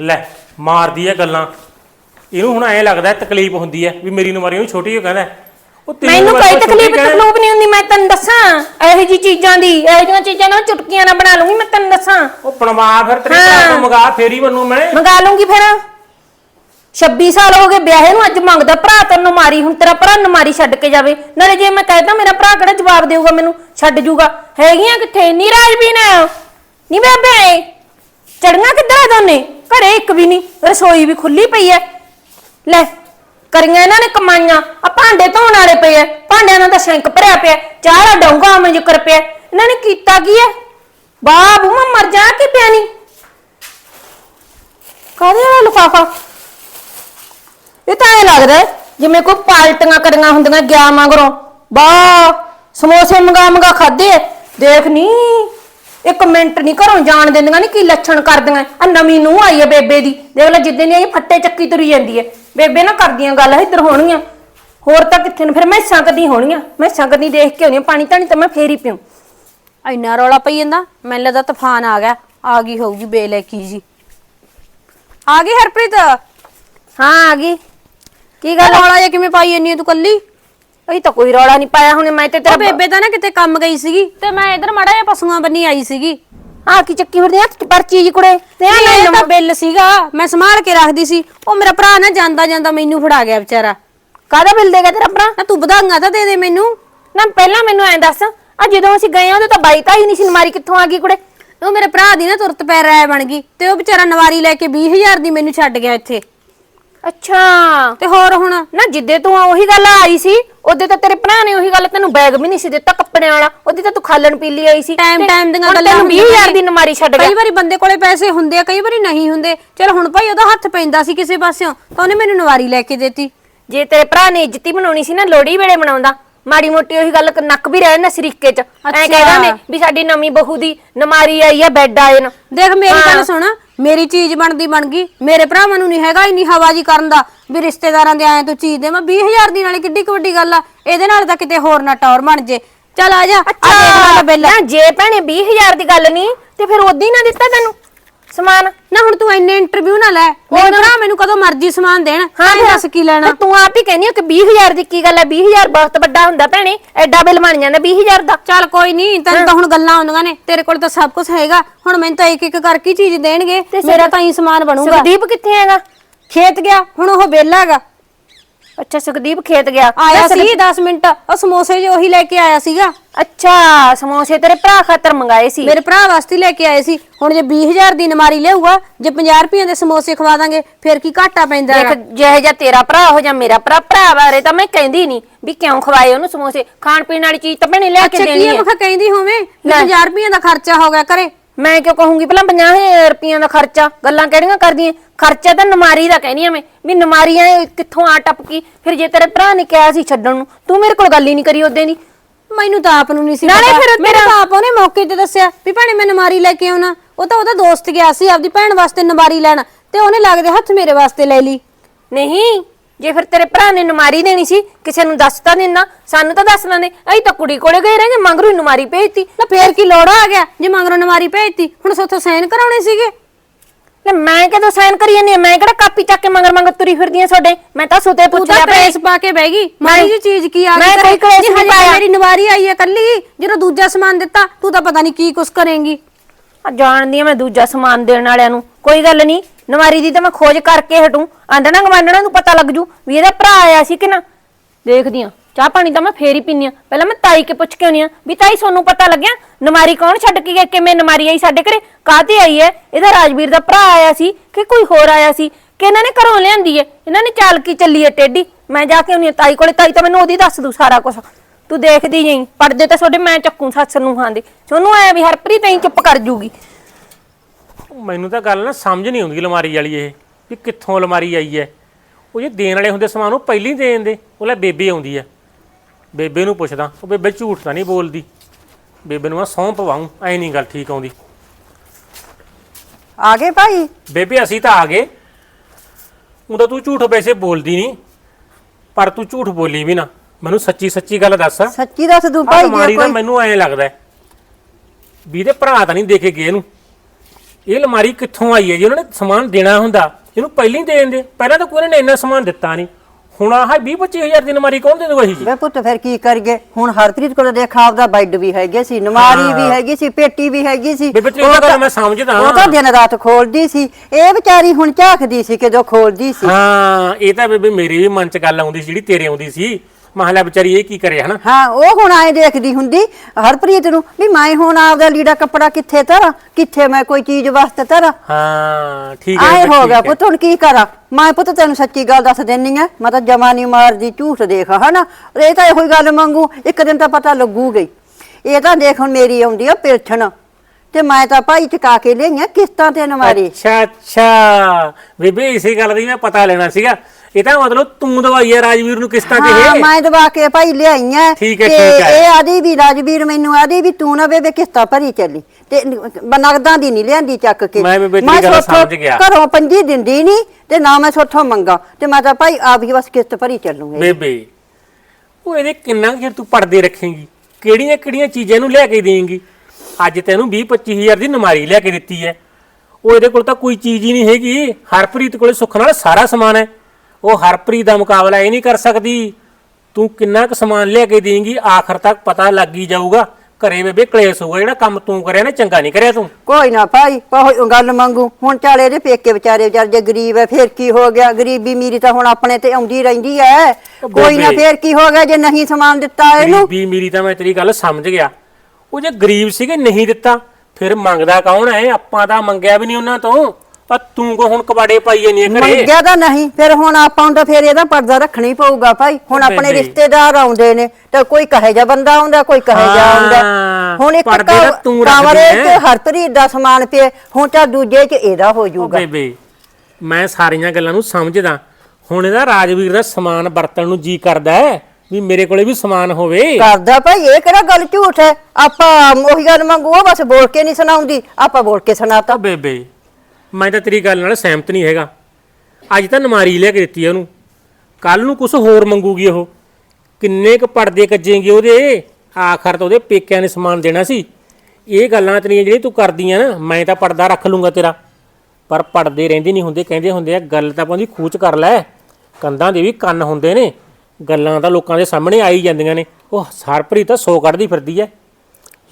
ਲੈ ਮਾਰਦੀ ਹੈ ਗੱਲਾਂ। ਇਹਨੂੰ ਹੁਣ ਐਂ ਲੱਗਦਾ ਤਕਲੀਫ ਹੁੰਦੀ ਹੈ ਵੀ ਮੇਰੀ ਨਮਾਰੀ ਨੂੰ ਛੋਟੀ ਹੋ ਕਹਿੰਦਾ? ਉਹ ਤੇਰੀ ਮੈਨੂੰ ਉਮਰ ਕੋਈ ਤਾਂ ਤਕਲੀਫ। ਤਕਲੂਫ ਨਹੀਂ ਹੁੰਦੀ ਮੈਂ ਤੈਨੂੰ ਦੱਸਾਂ ਇਹੋ ਜੀ ਚੀਜ਼ਾਂ ਦੀ ਇਹੋ ਜਿਹੀਆਂ ਚੀਜ਼ਾਂ ਨਾਲ ਚੁਟਕੀਆਂ ਨਾ ਬਣਾ ਲੂੰਗੀ ਮੈਂ ਤੈਨੂੰ ਦੱਸਾਂ। ਉਹ ਪਣਵਾ ਫਿਰ ਤੇਰੇ ਹਾਂ। ਭਰਾ ਨੂੰ ਮੰਗਾ ਫੇਰੀ ਮੈਨੂੰ ਮੈਂ। ਮੰਗਾ ਲੂੰਗੀ ਫਿਰ। 26 ਸਾਲ ਹੋ ਗਏ ਵਿਆਹੇ ਨੂੰ ਅੱਜ ਮੰਗਦਾ ਭਰਾ ਤੈਨੂੰ ਮਾਰੀ ਹੁਣ ਤੇਰਾ ਭਰਾ ਨਮਾਰੀ ਛੱਡ ਕੇ ਜਾਵੇ। ਨਾਲੇ ਜੇ ਮੈਂ ਕਹਿਤਾ ਮੇਰਾ ਭਰਾ ਕਿਹੜਾ ਜਵਾਬ ਦੇਊਗਾ ਮੈਨੂੰ? ਛੱਡ ਜੂਗਾ। ਹੈਗੀਆਂ ਕਿੱਥੇ? ਨੀਰਾਜ ਵੀ ਨਾ। ਨੀ ਬੇਬੇ ਚੜੀਆਂ ਕਿੱਧਰ ਆ ਦੋਨੇ ਘਰੇ ਇੱਕ ਵੀ ਨਹੀਂ ਰਸੋਈ ਵੀ ਖੁੱਲੀ ਪਈ ਐ। ਲੈ ਕਰੀਆਂ ਇਹਨਾਂ ਨੇ ਕਮਾਈਆਂ। ਆ ਭਾਂਡੇ ਧੋਣ ਵਾਲੇ ਪਏ ਐ। ਭਾਂਡਿਆਂ ਨਾਲ ਤਾਂ ਸਿੰਕ ਭਰਿਆ ਪਿਆ ਚਾਹ ਦਾ ਡੌਂਗਾ ਮੈਂ ਪਿਆ ਇਹਨਾਂ ਨੇ ਕੀਤਾ ਕੀ ਹੈ ਬਾਬੂ, ਮੈਂ ਮਰ ਜਾ ਕੇ ਪਿਆ ਨਹੀਂ ਕਾਹਦੇ ਵਾਲਾ ਲਫਾਫਾ? ਇਹ ਤਾਂ ਐ ਲੱਗਦਾ ਹੈ ਜਿਵੇਂ ਕੋਈ ਪਾਲਟੀਆਂ ਕਰੀਆਂ ਹੁੰਦੀਆਂ ਗਿਆ ਮਗਰੋਂ। ਬਾ, ਸਮੋਸੇ ਮੰਗਾ ਮੰਗਾ ਖਾਦੇ ਦੇਖ ਨੀ, ਇੱਕ ਮਿੰਟ ਨਹੀਂ ਘਰੋਂ ਜਾਣ ਦਿੰਦੀਆਂ ਨੀ ਕੀ ਲੱਛਣ ਕਰਦੀਆਂ ਆ ਨਵੀਂ ਨੂੰ ਆਈ ਹੈ ਬੇਬੇ ਦੀ। ਦੇਖ ਲੈ ਜਿੱਦਣ ਦੀ ਆਈ ਫੱਟੇ ਚੱਕੀ ਤੁਰੀ ਜਾਂਦੀ ਹੈ ਬੇਬੇ ਨਾ ਕਰਦੀਆਂ ਗੱਲ ਇੱਧਰ ਹੋਣਗੀਆਂ। ਹੋਰ ਤਾਂ ਕਿੱਥੇ ਨੇ? ਫਿਰ ਮੈਂ ਸੰਗਦੀ ਹੋਣਗੀਆਂ ਮੈਂ ਸੰਗਦੀ ਦੇਖ ਕੇ ਆਉਣੀ ਪਾਣੀ ਧਾਣੀ ਤਾਂ ਮੈਂ ਫੇਰ ਹੀ ਪੀਉ ਇੰਨਾ ਰੌਲਾ ਪਈ ਜਾਂਦਾ? ਮੈਨੂੰ ਲੱਗਦਾ ਤੂਫਾਨ ਆ ਗਿਆ। ਆ ਗਈ ਹੋਊਗੀ ਬੇਲੈਕੀ ਜੀ। ਆ ਗਈ ਹਰਪ੍ਰੀਤ? ਹਾਂ ਆ ਗਈ। ਕੀ ਗੱਲ? ਰੌਲਾ ਜਿਹਾ ਕਿਵੇਂ ਪਾਈ ਇੰਨੀ ਤੂੰ ਕੱਲੀ? ਅਈ ਤਾਂ ਕੋਈ ਰੌਲਾ ਨਹੀਂ ਪਾਇਆ ਹੁਣ। ਮੈਂ ਤੇ ਤੇਰਾ ਬੇਬੇ ਤਾਂ ਨਾ ਕਿਤੇ ਕੰਮ ਗਈ ਸੀਗੀ। ਤੇ ਮੈਂ ਇਧਰ ਮੜਾ ਜਿਹਾ ਪਸ਼ੂਆਂ ਬੰਨੀ ਆਈ ਸੀਗੀ। ਆ ਕੀ ਚੱਕੀ ਫਿਰਦੇ ਹੱਥ ਚ ਪਰਚੀ ਜੀ ਕੁੜੇ। ਤੇ ਆ ਲੈ ਤਾਂ ਬਿੱਲ ਸੀਗਾ ਮੈਂ ਸੰਭਾਲ ਕੇ ਰੱਖਦੀ ਸੀ। ਉਹ ਮੇਰਾ ਭਰਾ ਨਾ ਜਾਂਦਾ ਜਾਂਦਾ ਮੈਨੂੰ ਫੜਾ ਗਿਆ ਵਿਚਾਰਾ। ਕਾਹਦਾ ਬਿੱਲ ਦੇਗਾ ਤੇਰਾ ਭਰਾ? ਨਾ ਤੂੰ ਵਧਾਈਆਂ ਤਾਂ ਦੇ ਦੇ ਮੈਨੂੰ। ਨਾ ਪਹਿਲਾਂ ਮੈਨੂੰ ਐਂ ਦੱਸ ਆ ਜਦੋਂ ਅਸੀਂ ਗਏ ਉਦੋਂ ਤਾਂ ਬਾਈ ਤਾਂ ਹੀ ਨਹੀਂ ਸੀ ਨਮਾਰੀ ਕਿੱਥੋਂ ਆ ਗਈ ਕੁੜੇ? ਉਹ ਮੇਰੇ ਭਰਾ ਦੀ ਨਾ ਤੁਰਤ ਪੈ ਰਾਇ ਬਣ ਗਈ ਤੇ ਉਹ ਵਿਚਾਰਾ ਨਵਾਰੀ ਲੈ ਕੇ 20000 ਦੀ ਮੈਨੂੰ ਛੱਡ ਗਿਆ ਇੱਥੇ। ਅੱਛਾ। ਤੇ ਹੋਰ ਹੁਣ? ਨਾ ਜਿੱਦੇ ਤੂੰ ਉਹੀ ਗੱਲ ਆਈ ਸੀ। ਉਹਦੇ ਤਾਂ ਤੇਰੇ ਭਰਾ ਨੇ ਉਹੀ ਗੱਲ ਤੈਨੂੰ ਬੈਗ ਵੀ ਨਹੀਂ ਸੀ ਦਿੱਤਾ ਕੱਪੜਿਆਂ ਵਾਲਾ। ਉਹਦੀ ਤਾਂ ਤੂੰ ਖਾਲਣ ਪੀਲੀ ਆਈ ਸੀ। ਟਾਈਮ ਟਾਈਮ ਦੀਆਂ ਗੱਲਾਂ ਤੈਨੂੰ 20000 ਦੀ ਨਮਾਰੀ ਛੱਡ ਗਿਆ। ਕਈ ਵਾਰੀ ਬੰਦੇ ਕੋਲੇ ਪੈਸੇ ਹੁੰਦੇ ਆ ਕਈ ਵਾਰੀ ਨਹੀਂ ਹੁੰਦੇ। ਚਲ ਹੁਣ ਭਾਈ ਉਹਦਾ ਹੱਥ ਪੈਂਦਾ ਸੀ ਕਿਸੇ ਪਾਸਿਓਂ ਤਾਂ ਉਹਨੇ ਮੈਨੂੰ ਨਵਾਰੀ ਲੈ ਕੇ ਦਿੱਤੀ। ਜੇ ਤੇਰੇ ਭਰਾ ਨੇ ਇੱਜ਼ਤੀ ਬਣਾਉਣੀ ਸੀ ਨਾ ਲੋੜੀ ਵੇਲੇ ਬਣਾਉਂਦਾ ਮਾੜੀ ਮੋਟੀ ਉਹੀ ਗੱਲ ਨੱਕ ਵੀ ਰਹਿ ਨਾ ਸਰੀਕੇ ਚ। ਐ ਕਹਿੰਦਾ ਨੇ ਵੀ ਸਾਡੀ ਨਵੀਂ ਬਹੂ ਦੀ ਨਮਾਰੀ ਆਈ ਆ ਬੈੱਡ ਆਏ ਨਾ। ਦੇਖ ਮੇਰੀ ਗੱਲ ਸੁਣ ਮੇਰੀ ਚੀਜ਼ ਬਣਦੀ ਬਣ ਗਈ। ਮੇਰੇ ਭਰਾਵਾਂ ਨੂੰ ਨਹੀਂ ਹੈਗਾ ਇੰਨੀ ਹਵਾਜੀ ਕਰਨ ਦਾ ਵੀ ਰਿਸ਼ਤੇਦਾਰਾਂ ਦੇ ਆਏ ਤੂੰ ਚੀਜ਼ ਦੇ। ਮੈਂ 20000 ਦੀ ਨਾਲੇ ਕਿੱਡੀ ਕੁ ਵੱਡੀ ਗੱਲ ਆ। ਇਹਦੇ ਨਾਲ ਤਾਂ ਕਿਤੇ ਹੋਰ ਨਾ ਟੌਰ ਬਣ ਜੇ। ਚੱਲ ਆ ਜਾ ਆ ਦੇਖ ਲੈ ਬਿੱਲ। ਜੇ ਭੈਣੇ 20000 ਦੀ ਗੱਲ ਨਹੀਂ ਤੇ ਫਿਰ ਉਦੋਂ ਹੀ ਨਾ ਦਿੱਤਾ ਤੈਨੂੰ। ਸਮਾਨ? ਨਾ ਹੁਣ ਤੂੰ ਇੰਨੇ ਇੰਟਰਵਿਊ ਨਾ ਲੈ। ਮੇਰੇ ਭਰਾ ਮੈਨੂੰ ਕਦੋਂ ਮਰਜ਼ੀ ਸਮਾਨ ਦੇਣ। ਹਾਂ ਦੱਸ ਕੀ ਲੈਣਾ। ਤੂੰ ਆਪ ਹੀ ਕਹਿੰਦੀ ਹੋ ਕਿ 20000 ਦੀ ਕੀ ਗੱਲ ਹੈ 20000 ਬਹੁਤ ਵੱਡਾ ਹੁੰਦਾ ਭੈਣੇ। ਐਡਾ ਬਿੱਲ ਬਣ ਜਾਂਦਾ 20000 ਦਾ। ਚੱਲ ਕੋਈ ਨਹੀਂ ਤੈਨੂੰ ਤਾਂ ਹੁਣ ਗੱਲਾਂ ਆਉਂਦੀਆਂ ਨੇ। ਤੇਰੇ ਕੋਲ ਤਾਂ ਸਭ ਕੁਝ ਹੈਗਾ। ਹੁਣ ਮੈਨੂੰ ਤਾਂ ਇੱਕ ਇੱਕ ਕਰਕੇ ਚੀਜ਼ ਦੇਣਗੇ? ਮੇਰਾ ਤਾਂ ਹੀ ਸਮਾਨ ਬਣੂਗਾ। ਸੁਖਦੀਪ ਕਿੱਥੇ ਹੈਗਾ? ਖੇਤ ਗਿਆ ਹੁਣ ਉਹ ਵਿਹਲਾ ਹੈਗਾ। ਅੱਛਾ ਸੁਖਦੀਪ ਖੇਤ ਗਿਆ। ਆਇਆ ਸੀ 10 ਮਿੰਟ। ਉਹ ਸਮੋਸੇ ਜੋ ਉਹੀ ਲੈ ਕੇ ਆਇਆ ਸੀਗਾ। ਅੱਛਾ ਸਮੋਸੇ ਤੇਰੇ ਭਰਾ ਖਾਤਰ ਮੰਗਾਏ ਸੀ। ਮੇਰੇ ਭਰਾ ਵਾਸਤੇ ਲੈ ਕੇ ਆਏ ਸੀ। ਹੁਣ ਜੇ 20000 ਦੀ ਨਮਾਰੀ ਲਿਆਊਗਾ ਜੇ 50 ਰੁਪਏ ਦੇ ਸਮੋਸੇ ਖਵਾ ਦਾਂਗੇ ਫਿਰ ਕੀ ਘਾਟਾ ਪੈਂਦਾ ਦੇਖ ਜਿਹੇ ਜਾਂ ਤੇਰਾ ਭਰਾ ਹੋ ਜਾਂ ਮੇਰਾ ਭਰਾ ਭਰਾ ਬਾਰੇ ਤਾਂ ਮੈਂ ਕਹਿੰਦੀ ਨਹੀਂ ਵੀ ਕਿਉਂ ਖਵਾਏ ਉਹਨੂੰ ਸਮੋਸੇ। ਖਾਣ ਪੀਣ ਵਾਲੀ ਚੀਜ਼ ਤਾਂ ਭੈਣੇ ਲਿਆ ਕੇ ਦੇਣੀ ਹੈ ਅੱਛਾ ਕਹਿੰਦੀ ਹੋਵੇਂ 50 ਰੁਪਏ ਦਾ ਖਰਚਾ ਹੋ ਗਿਆ ਕਰੇ ਮੈਂ ਕਿਉਂ ਕਹੂੰਗੀ ਪਹਿਲਾਂ 50000 ਰੁਪਈਆਂ ਦਾ ਖਰਚਾ ਗੱਲਾਂ ਕਿਹੜੀਆਂ ਕਰਦੀਆਂ? ਖਰਚਾ ਤਾਂ ਨਮਾਰੀ ਦਾ ਕਹਿਨੀ ਆ ਮੈਂ ਵੀ ਨਮਾਰੀਆਂ ਕਿੱਥੋਂ ਆ ਟਪਕੀ? ਫਿਰ ਜੇ ਤੇਰੇ ਭਰਾ ਨੇ ਕਿਹਾ ਸੀ ਛੱਡਣ ਨੂੰ ਤੂੰ ਮੇਰੇ ਕੋਲ ਗੱਲ ਹੀ ਨਹੀਂ ਕਰੀ ਉਹਦੇ ਦੀ। ਮੈਨੂੰ ਤਾਂ ਆਪ ਨੂੰ ਨਹੀਂ ਸੀ ਨਾਲੇ ਫਿਰ ਮੇਰੇ ਆਪ ਉਹਨੇ ਮੌਕੇ ਤੇ ਦੱਸਿਆ ਵੀ ਭੈਣੇ ਮੈਂ ਨਮਾਰੀ ਲੈ ਕੇ ਆਉਣਾ। ਉਹ ਤਾਂ ਉਹਦਾ ਦੋਸਤ ਗਿਆ ਸੀ ਆਪਦੀ ਭੈਣ ਵਾਸਤੇ ਨਮਾਰੀ ਲੈਣ ਤੇ ਉਹਨੇ ਲੱਗਦੇ ਹੱਥ ਮੇਰੇ ਵਾਸਤੇ ਲੈ ਲਈ। ਨਹੀਂ ਜੇ ਫਿਰ ਤੇਰੇ ਭਰਾ ਨੇ ਨਮਾਰੀ ਦੇਣੀ ਸੀ ਕਿਸੇ ਨੂੰ ਦੱਸ ਤਾਂ ਦਿੰਦਾ ਸਾਨੂੰ ਤਾਂ ਦੱਸ ਲੈਂਦੇ ਅਸੀਂ ਤਾਂ ਕੁੜੀ ਕੋਲੇ ਗਏ ਰਹੇ ਮੰਗਰੂ ਨਮਾਰੀ ਭੇਜਤੀ। ਨਾ ਫੇਰ ਕੀ ਲੋੜ ਆ ਗਿਆ? ਜੇ ਮੰਗਰੂ ਨਮਾਰੀ ਭੇਜਤੀ ਹੁਣ ਸੋਥੋਂ ਸਾਈਨ ਕਰਾਉਣੇ ਸੀਗੇ। ਲੈ ਮੈਂ ਕਦੋਂ ਸਾਈਨ ਕਰੀ ਜਾਂਦੀ ਹਾਂ? ਮੈਂ ਕਿਹੜਾ ਕਾਪੀ ਚੱਕ ਕੇ ਮੰਗਰ ਮੰਗਰ ਤੁਰੀ ਫਿਰਦੀ ਆ ਤੁਹਾਡੇ? ਮੈਂ ਤਾਂ ਸੁਤੇ ਪੁੱਛ ਲਿਆ ਕਲੇਸ਼ ਪਾ ਕੇ ਬਹਿ ਗਈ। ਮਾੜੀ ਜੀ ਚੀਜ਼ ਕੀ ਆ ਮੈਂ ਕੋਈ ਕਲੇਸ਼ ਨਹੀਂ ਪਾਇਆ। ਮੇਰੀ ਨਵਾਰੀ ਆਈ ਹੈ ਕੱਲੀ ਜਦੋਂ ਦੂਜਾ ਸਮਾਨ ਦਿੱਤਾ ਤੂੰ ਤਾਂ ਪਤਾ ਨਹੀਂ ਕੀ ਕੁਛ ਕਰੇਂਗੀ। ਆ ਜਾਣਦੀ ਆ ਮੈਂ ਦੂਜਾ ਸਮਾਨ ਦੇਣ ਵਾਲਿਆਂ ਨੂੰ। ਕੋਈ ਗੱਲ ਨਹੀਂ ਨਵਾਰੀ ਦੀ ਤਾਂ ਮੈਂ ਖੋਜ ਕਰਕੇ ਹਟੂ। ਆਂਦਣਾ ਗਵਾਂਡਣਾ ਨੂੰ ਪਤਾ ਲੱਗ ਜੂ ਵੀ ਇਹਦਾ ਭਰਾ ਆਇਆ ਸੀ ਕਿ ਨਾ। ਦੇਖਦੀ ਆ। ਚਾਹ ਪਾਣੀ ਤਾਂ ਮੈਂ ਫੇਰ ਹੀ ਪੀਨੀ ਆ। ਪਹਿਲਾਂ ਮੈਂ ਤਾਈ ਕੇ ਪੁੱਛ ਕੇ ਆਉਣੀ ਆ ਵੀ ਤਾਈ ਤੁਹਾਨੂੰ ਪਤਾ ਲੱਗਿਆ? ਨਮਾਰੀ ਕੌਣ ਛੱਡ ਕੇ ਗਿਆ ਕਿਵੇਂ ਨਮਾਰੀ ਆਈ ਸਾਡੇ ਘਰੇ? ਕਾਹਤੇ ਆਈ ਹੈ ਇਹਦਾ ਰਾਜਵੀਰ ਦਾ ਭਰਾ ਆਇਆ ਸੀ ਕਿ ਕੋਈ ਹੋਰ ਆਇਆ ਸੀ? ਕਿ ਇਹਨਾਂ ਨੇ ਘਰੋਂ ਲਿਆਂਦੀ ਹੈ ਇਹਨਾਂ ਨੇ ਚਾਲ ਕੀ ਚੱਲੀ ਹੈ ਟੇਢੀ? ਮੈਂ ਜਾ ਕੇ ਆਉਣੀ ਆ ਤਾਈ ਕੋਲੇ। ਤਾਈ ਤਾਂ ਮੈਨੂੰ ਉਹਦੀ ਦੱਸ ਦੂ ਸਾਰਾ ਕੁਝ ਤੂੰ ਦੇਖਦੀ ਜਾਈਂ। ਪੜਦੇ ਤਾਂ ਤੁਹਾਡੇ ਮੈਂ ਚੱਕੂ ਸੱਸ ਨੂੰ ਖਾਂਦੇ। ਸੋਨੂੰ ਆਇਆ ਵੀ ਹਰਪ੍ਰੀਤ ਐਂ ਚੁੱਪ ਕਰ ਜੂਗੀ। ਮੈਨੂੰ ਤਾਂ ਗੱਲ ਨਾ ਸਮਝ ਨਹੀਂ ਆਉਂਦੀ ਅਲਮਾਰੀ ਵਾਲੀ ਇਹ ਵੀ ਕਿੱਥੋਂ ਅਲਮਾਰੀ ਆਈ ਹੈ। ਉਹ ਜੇ ਦੇਣ ਵਾਲੇ ਹੁੰਦੇ ਸਮਾਨ ਉਹ ਪਹਿਲਾਂ ਦੇ ਦਿੰਦੇ ਉਹ ਲੈ ਬੇਬੇ ਆਉਂਦੀ ਹੈ। ਬੇਬੇ ਨੂੰ ਪੁੱਛਦਾ ਉਹ ਬੇਬੇ ਝੂਠ ਤਾਂ ਨਹੀਂ ਬੋਲਦੀ। ਬੇਬੇ ਨੂੰ ਮੈਂ ਸਹੁੰ ਪਵਾਉਂ ਐ ਨਹੀਂ ਗੱਲ ਠੀਕ ਆਉਂਦੀ। ਆ ਗਏ ਭਾਈ? ਬੇਬੇ ਅਸੀਂ ਤਾਂ ਆ ਗਏ। ਉਹਦਾ ਤੂੰ ਝੂਠ ਵੈਸੇ ਬੋਲਦੀ ਨਹੀਂ ਪਰ ਤੂੰ ਝੂਠ ਬੋਲੀ ਵੀ ਨਾ। ਮੈਨੂੰ ਸੱਚੀ ਸੱਚੀ ਗੱਲ ਦੱਸ। ਸੱਚੀ ਦੱਸ ਆਹ ਭਾਈ ਅਲਮਾਰੀ ਜੇ ਦਾ ਕੋਈ ਮੈਨੂੰ ਐਂ ਲੱਗਦਾ ਹੈ ਵੀ ਇਹਦੇ ਭਰਾ ਤਾਂ ਨਹੀਂ ਦੇ ਕੇ ਗਏ ਇਹਨੂੰ। ਇਹ ਅਲਮਾਰੀ ਕਿੱਥੋਂ ਆਈ ਹੈ ਜੀ? ਉਹਨਾਂ ਨੇ ਸਮਾਨ ਦੇਣਾ ਹੁੰਦਾ। ਇਹਨੂੰ ਪਹਿਲਾਂ ਹੀ ਦੇ ਦਿੰਦੇ। ਪਹਿਲਾਂ ਤਾਂ ਕੋਈ ਨੇ ਇੰਨਾ ਸਮਾਨ ਦਿੱਤਾ ਨਹੀਂ। ਹੁਣ ਆਹ 20 25000 ਦੀ ਅਲਮਾਰੀ ਕੌਣ ਦੇ ਦੂਗਾ ਜੀ? ਵੇ ਪੁੱਤ ਫਿਰ ਕੀ ਕਰੀਏ? ਹੁਣ ਹਰਪ੍ਰੀਤ ਕੋਲ ਦੇਖ ਆਪਦਾ ਬੈੱਡ ਵੀ ਹੈਗੇ ਸੀ ਨਮਾਰੀ ਵੀ ਹੈਗੀ ਸੀ ਪੇਟੀ ਵੀ ਹੈਗੀ ਸੀ। ਬੇਬੇ ਤੇਰੀ ਤਾਂ ਗੱਲ ਮੈਂ ਸਮਝਦਾ ਉਹ ਤਾਂ ਦਿਨ ਰਾਤ ਖੋਲਦੀ ਸੀ। ਇਹ ਵਿਚਾਰੀ ਹੁਣ ਝਾਕਦੀ ਸੀ ਕਿ ਜੋ ਖੋਲਦੀ ਸੀ। ਹਾਂ ਇਹ ਤਾਂ ਬੇਬੇ ਮੇਰੇ ਵੀ ਮਨ 'ਚ ਗੱਲ ਆਉਂਦੀ ਸੀ ਜਿਹੜੀ ਤੇਰੇ ਆਉਂਦੀ ਸੀ। ਮਹਲਾ ਵਿਚਾਰੀ ਇਹ ਕੀ ਕਰੇ ਹਨਾ? ਹਾਂ ਉਹ ਹੁਣ ਆਏ ਦੇਖਦੀ ਹੁੰਦੀ ਹਰਪ੍ਰੀਤ ਨੂੰ ਵੀ ਮੈਂ ਹੁਣ ਆਪਦਾ ਲੀੜਾ ਕੱਪੜਾ ਕਿੱਥੇ ਧਰਾਂ? ਕਿੱਥੇ ਮੈਂ ਕੋਈ ਚੀਜ਼ ਵਾਸਤੇ ਧਰਾਂ? ਹਾਂ ਠੀਕ ਹੈ ਆਏ ਹੋ ਗਿਆ। ਪੁੱਤ ਹੁਣ ਕੀ ਕਰਾਂ? ਮੈਂ ਪੁੱਤ ਤੈਨੂੰ ਸੱਚੀ ਗੱਲ ਦੱਸ ਦਿੰਨੀ ਆ ਮੈਂ ਤਾਂ ਜਮਾ ਨਹੀਂ ਮਾਰਦੀ ਝੂਠ ਦੇਖ ਹਨਾ? ਇਹ ਤਾਂ ਇਹੋ ਹੀ ਗੱਲ ਮੰਗੂ ਇੱਕ ਦਿਨ ਤਾਂ ਪਤਾ ਲੱਗੂਗਾ ਹੀ ਇਹ ਤਾਂ ਦੇਖ ਹੁਣ ਮੇਰੀ ਆਉਂਦੀ ਆ ਪਿਲਛਣ। ਤੇ ਮੈਂ ਤਾਂ ਭਾਈ ਚਕਾ ਕੇ ਲਿਆਈਆਂ ਕਿਸ਼ਤਾਂ ਤੇ ਨਵਾਰੀ ਅੱਛਾ ਅੱਛਾ। ਬੇਬੇ ਇਸੇ ਗੱਲ ਦੀ ਮੈਂ ਪਤਾ ਲੈਣਾ ਸੀਗਾ। ਇਹ ਤਾਂ ਮਤਲਬ ਤੂੰ ਦਵਾਈ ਹੈ ਰਾਜਵੀਰ ਨੂੰ ਕਿਸ਼ਤਾਂ ਤੇ ਹਾਂ ਇਹ ਮੈਂ ਦਵਾ ਕੇ ਭਾਈ ਲਿਆਈਆਂ। ਠੀਕ ਹੈ, ਤੇ ਠੀਕ ਹੈ। ਇਹ ਆਦੀ ਵੀ ਰਾਜਵੀਰ ਮੈਨੂੰ ਆਦੀ ਵੀ ਤੂੰ ਨਾ ਬੇਬੇ ਕਿਸ਼ਤਾਂ ਭਰੀ ਚੱਲੀ। ਤੇ ਨਗਦਾਂ ਦੀ ਨਹੀਂ ਲਿਆਂਦੀ ਚੱਕ ਕੇ। ਮੈਂ ਬੇਬੇ ਤੇਰੀ ਗੱਲ ਸੋਥੋਂ ਸਮਝ ਗਿਆ। ਘਰੋਂ ਪੰਜੀ ਦਿੰਦੀ ਨਹੀਂ ਤੇ ਨਾ ਮੈਂ ਸੋਥੋਂ ਮੰਗਾ। ਤੇ ਮੈਂ ਤਾਂ ਭਾਈ ਆਪ ਹੀ ਬਸ ਕਿਸ਼ਤ ਭਰੀ ਚੱਲੂਗੀ। ਬੇਬੇ ਉਹ ਇਹਦੇ ਕਿੰਨਾ ਕੁ ਚਿਰ ਤੂੰ ਪੜਦੇ ਰੱਖੇਂਗੀ? ਕਿਹੜੀਆਂ ਕਿਹੜੀਆਂ ਚੀਜ਼ਾਂ ਇਹਨੂੰ ਲਿਆ ਕੇ ਦੇਂਗੀ? ਅੱਜ ਤੈਨੂੰ 20 25000 ਦੀ ਨਮਾਰੀ ਲਿਆ ਕੇ ਦਿੱਤੀ ਹੈ। ਉਹ ਇਹਦੇ ਕੋਲ ਤਾਂ ਕੋਈ ਚੀਜ਼ ਹੀ ਨਹੀਂ ਹੈਗੀ। ਹਰਪ੍ਰੀਤ ਕੋਲੇ ਸੁੱਖ ਨਾਲ ਸਾਰਾ ਸਮਾਨ ਹੈ। ਉਹ ਹਰਪ੍ਰੀਤ ਦਾ ਮੁਕਾਬਲਾ ਇਹ ਨਹੀਂ ਕਰ ਸਕਦੀ। ਤੂੰ ਕਿੰਨਾ ਕੁ ਸਮਾਨ ਲਿਆ ਕੇ ਦੇਂਗੀ ਆਖਰ ਤੱਕ ਪਤਾ ਲੱਗ ਹੀ ਜਾਊਗਾ। ਘਰੇ ਬੇਬੇ ਕਲੇਸ਼ ਹੋਊਗਾ ਜਿਹੜਾ ਕੰਮ ਤੂੰ ਕਰਿਆ ਨਾ ਚੰਗਾ ਨਹੀਂ ਕਰਿਆ ਤੂੰ। ਕੋਈ ਨਾ ਭਾਈ ਕੋਈ ਗੱਲ ਮੰਗੂ। ਹੁਣ ਚਾਲੇ ਇਹਦੇ ਪੇਕੇ ਵਿਚਾਰੇ ਵਿਚਾਰ ਜੇ ਗਰੀਬ ਹੈ ਫੇਰ ਕੀ ਹੋ ਗਿਆ? ਗਰੀਬੀ ਮੇਰੀ ਤਾਂ ਹੁਣ ਆਪਣੇ ਤੇ ਆਉਂਦੀ ਰਹਿੰਦੀ ਹੈ। ਕੋਈ ਨਾ। ਫੇਰ ਕੀ ਹੋ ਗਿਆ ਜੇ ਨਹੀਂ ਸਮਾਨ ਦਿੱਤਾ ਇਹਨੂੰ? ਗਰੀਬੀ ਮੇਰੀ ਤਾਂ ਮੈਂ ਤੇਰੀ ਗੱਲ ਸਮਝ ਗਿਆ। ਉਹ ਜੇ ਗਰੀਬ ਸੀਗੇ ਨਹੀਂ ਦਿੱਤਾ। ਫਿਰ ਮੰਗਦਾ ਕੌਣ ਹੈ ਆਪਾਂ ਤਾਂ ਮੰਗਿਆ ਵੀ ਨਹੀਂ ਉਹਨਾਂ ਤੋਂ। ਪਰ ਤੂੰ ਕੋ ਹੁਣ ਕਬਾੜੇ ਪਾਈਏ ਨਹੀਂ ਘਰੇ? ਮੰਗਿਆ ਤਾਂ ਨਹੀਂ। ਫਿਰ ਹੁਣ ਆਪਾਂ ਨੂੰ ਤਾਂ ਫਿਰ ਇਹਦਾ ਪਰਦਾ ਰੱਖਣਾ ਹੀ ਪਊਗਾ ਭਾਈ। ਹੁਣ ਆਪਣੇ। ਰਿਸ਼ਤੇਦਾਰ ਆਉਂਦੇ ਨੇ ਤਾਂ ਕੋਈ ਕਹੇ ਜਾ ਬੰਦਾ ਆਉਂਦਾ ਕੋਈ ਕਹੇ ਜਾ ਆਉਂਦਾ। ਹਾਂ, ਹੁਣ ਇੱਕ ਪਰਦੇ ਤਾਂ ਤੂੰ ਰੱਖਦੀ ਕਮਰੇ ਹੈਂ। 'ਚ ਹਰਪ੍ਰੀਤ ਦਾ ਸਮਾਨ ਪਿਆ। ਹੁਣ ਤਾਂ ਦੂਜੇ 'ਚ ਇਹਦਾ ਹੋ ਜਾਊਗਾ। ਬੇਬੇ ਮੈਂ ਸਾਰੀਆਂ ਗੱਲਾਂ ਨੂੰ ਸਮਝਦਾ। ਹੁਣ ਇਹਦਾ ਰਾਜਵੀਰ ਦਾ ਸਮਾਨ ਵਰਤਣ ਨੂੰ ਜੀ ਕਰਦਾ ਹੈ ਵੀ ਮੇਰੇ ਕੋਲੇ ਵੀ ਸਮਾਨ ਹੋਵੇ। ਕਰਦਾ ਭਾਈ ਇਹ ਕਿਹੜਾ ਗੱਲ ਝੂਠ ਹੈ? ਆਪਾਂ ਉਹੀ ਗੱਲ ਮੰਗੂ ਉਹ ਬਸ ਬੋਲ ਕੇ ਨਹੀਂ ਸੁਣਾਉਂਦੀ। ਆਪਾਂ ਬੋਲ ਕੇ ਸੁਣਾਤਾ ਬੇਬੇ ਮੈਂ ਤਾਂ ਤੇਰੀ ਗੱਲ ਨਾਲ ਸਹਿਮਤ ਨਹੀਂ ਹੈਗਾ। ਅੱਜ ਤਾਂ ਨਮਾਰੀ ਲਿਆ ਕੇ ਦਿੱਤੀ ਆ ਉਹਨੂੰ। ਕੱਲ ਨੂੰ ਕੁਝ ਹੋਰ ਮੰਗੂਗੀ ਉਹ। ਕਿੰਨੇ ਕ ਪਰਦੇ ਕੱਜੇਂਗੇ ਉਹਦੇ। ਆਖਰ ਤਾਂ ਉਹਦੇ ਪੇਕਿਆਂ ਨੇ ਸਮਾਨ ਦੇਣਾ ਸੀ। ਇਹ ਗੱਲਾਂ ਤੇਰੀਆਂ ਜਿਹੜੀਆਂ ਤੂੰ ਕਰਦੀਆਂ ਨਾ ਮੈਂ ਤਾਂ ਪਰਦਾ ਰੱਖ ਲੂੰਗਾ ਤੇਰਾ। ਪਰ ਪੜਦੇ ਰਹਿੰਦੇ ਨਹੀਂ ਹੁੰਦੇ ਕਹਿੰਦੇ ਹੁੰਦੇ ਆ ਗੱਲ ਤਾਂ ਪਾਉਂਦੀ ਖੂਚ ਕਰ ਲੈ। ਕੰਧਾਂ ਦੇ ਵੀ ਕੰਨ ਹੁੰਦੇ ਨੇ। ਗੱਲਾਂ ਤਾਂ ਲੋਕਾਂ ਦੇ ਸਾਹਮਣੇ ਆਈ ਜਾਂਦੀਆਂ ਨੇ। ਉਹ ਹਰਪ੍ਰੀਤ ਤਾਂ ਸੌ ਕੱਢਦੀ ਫਿਰਦੀ ਐ।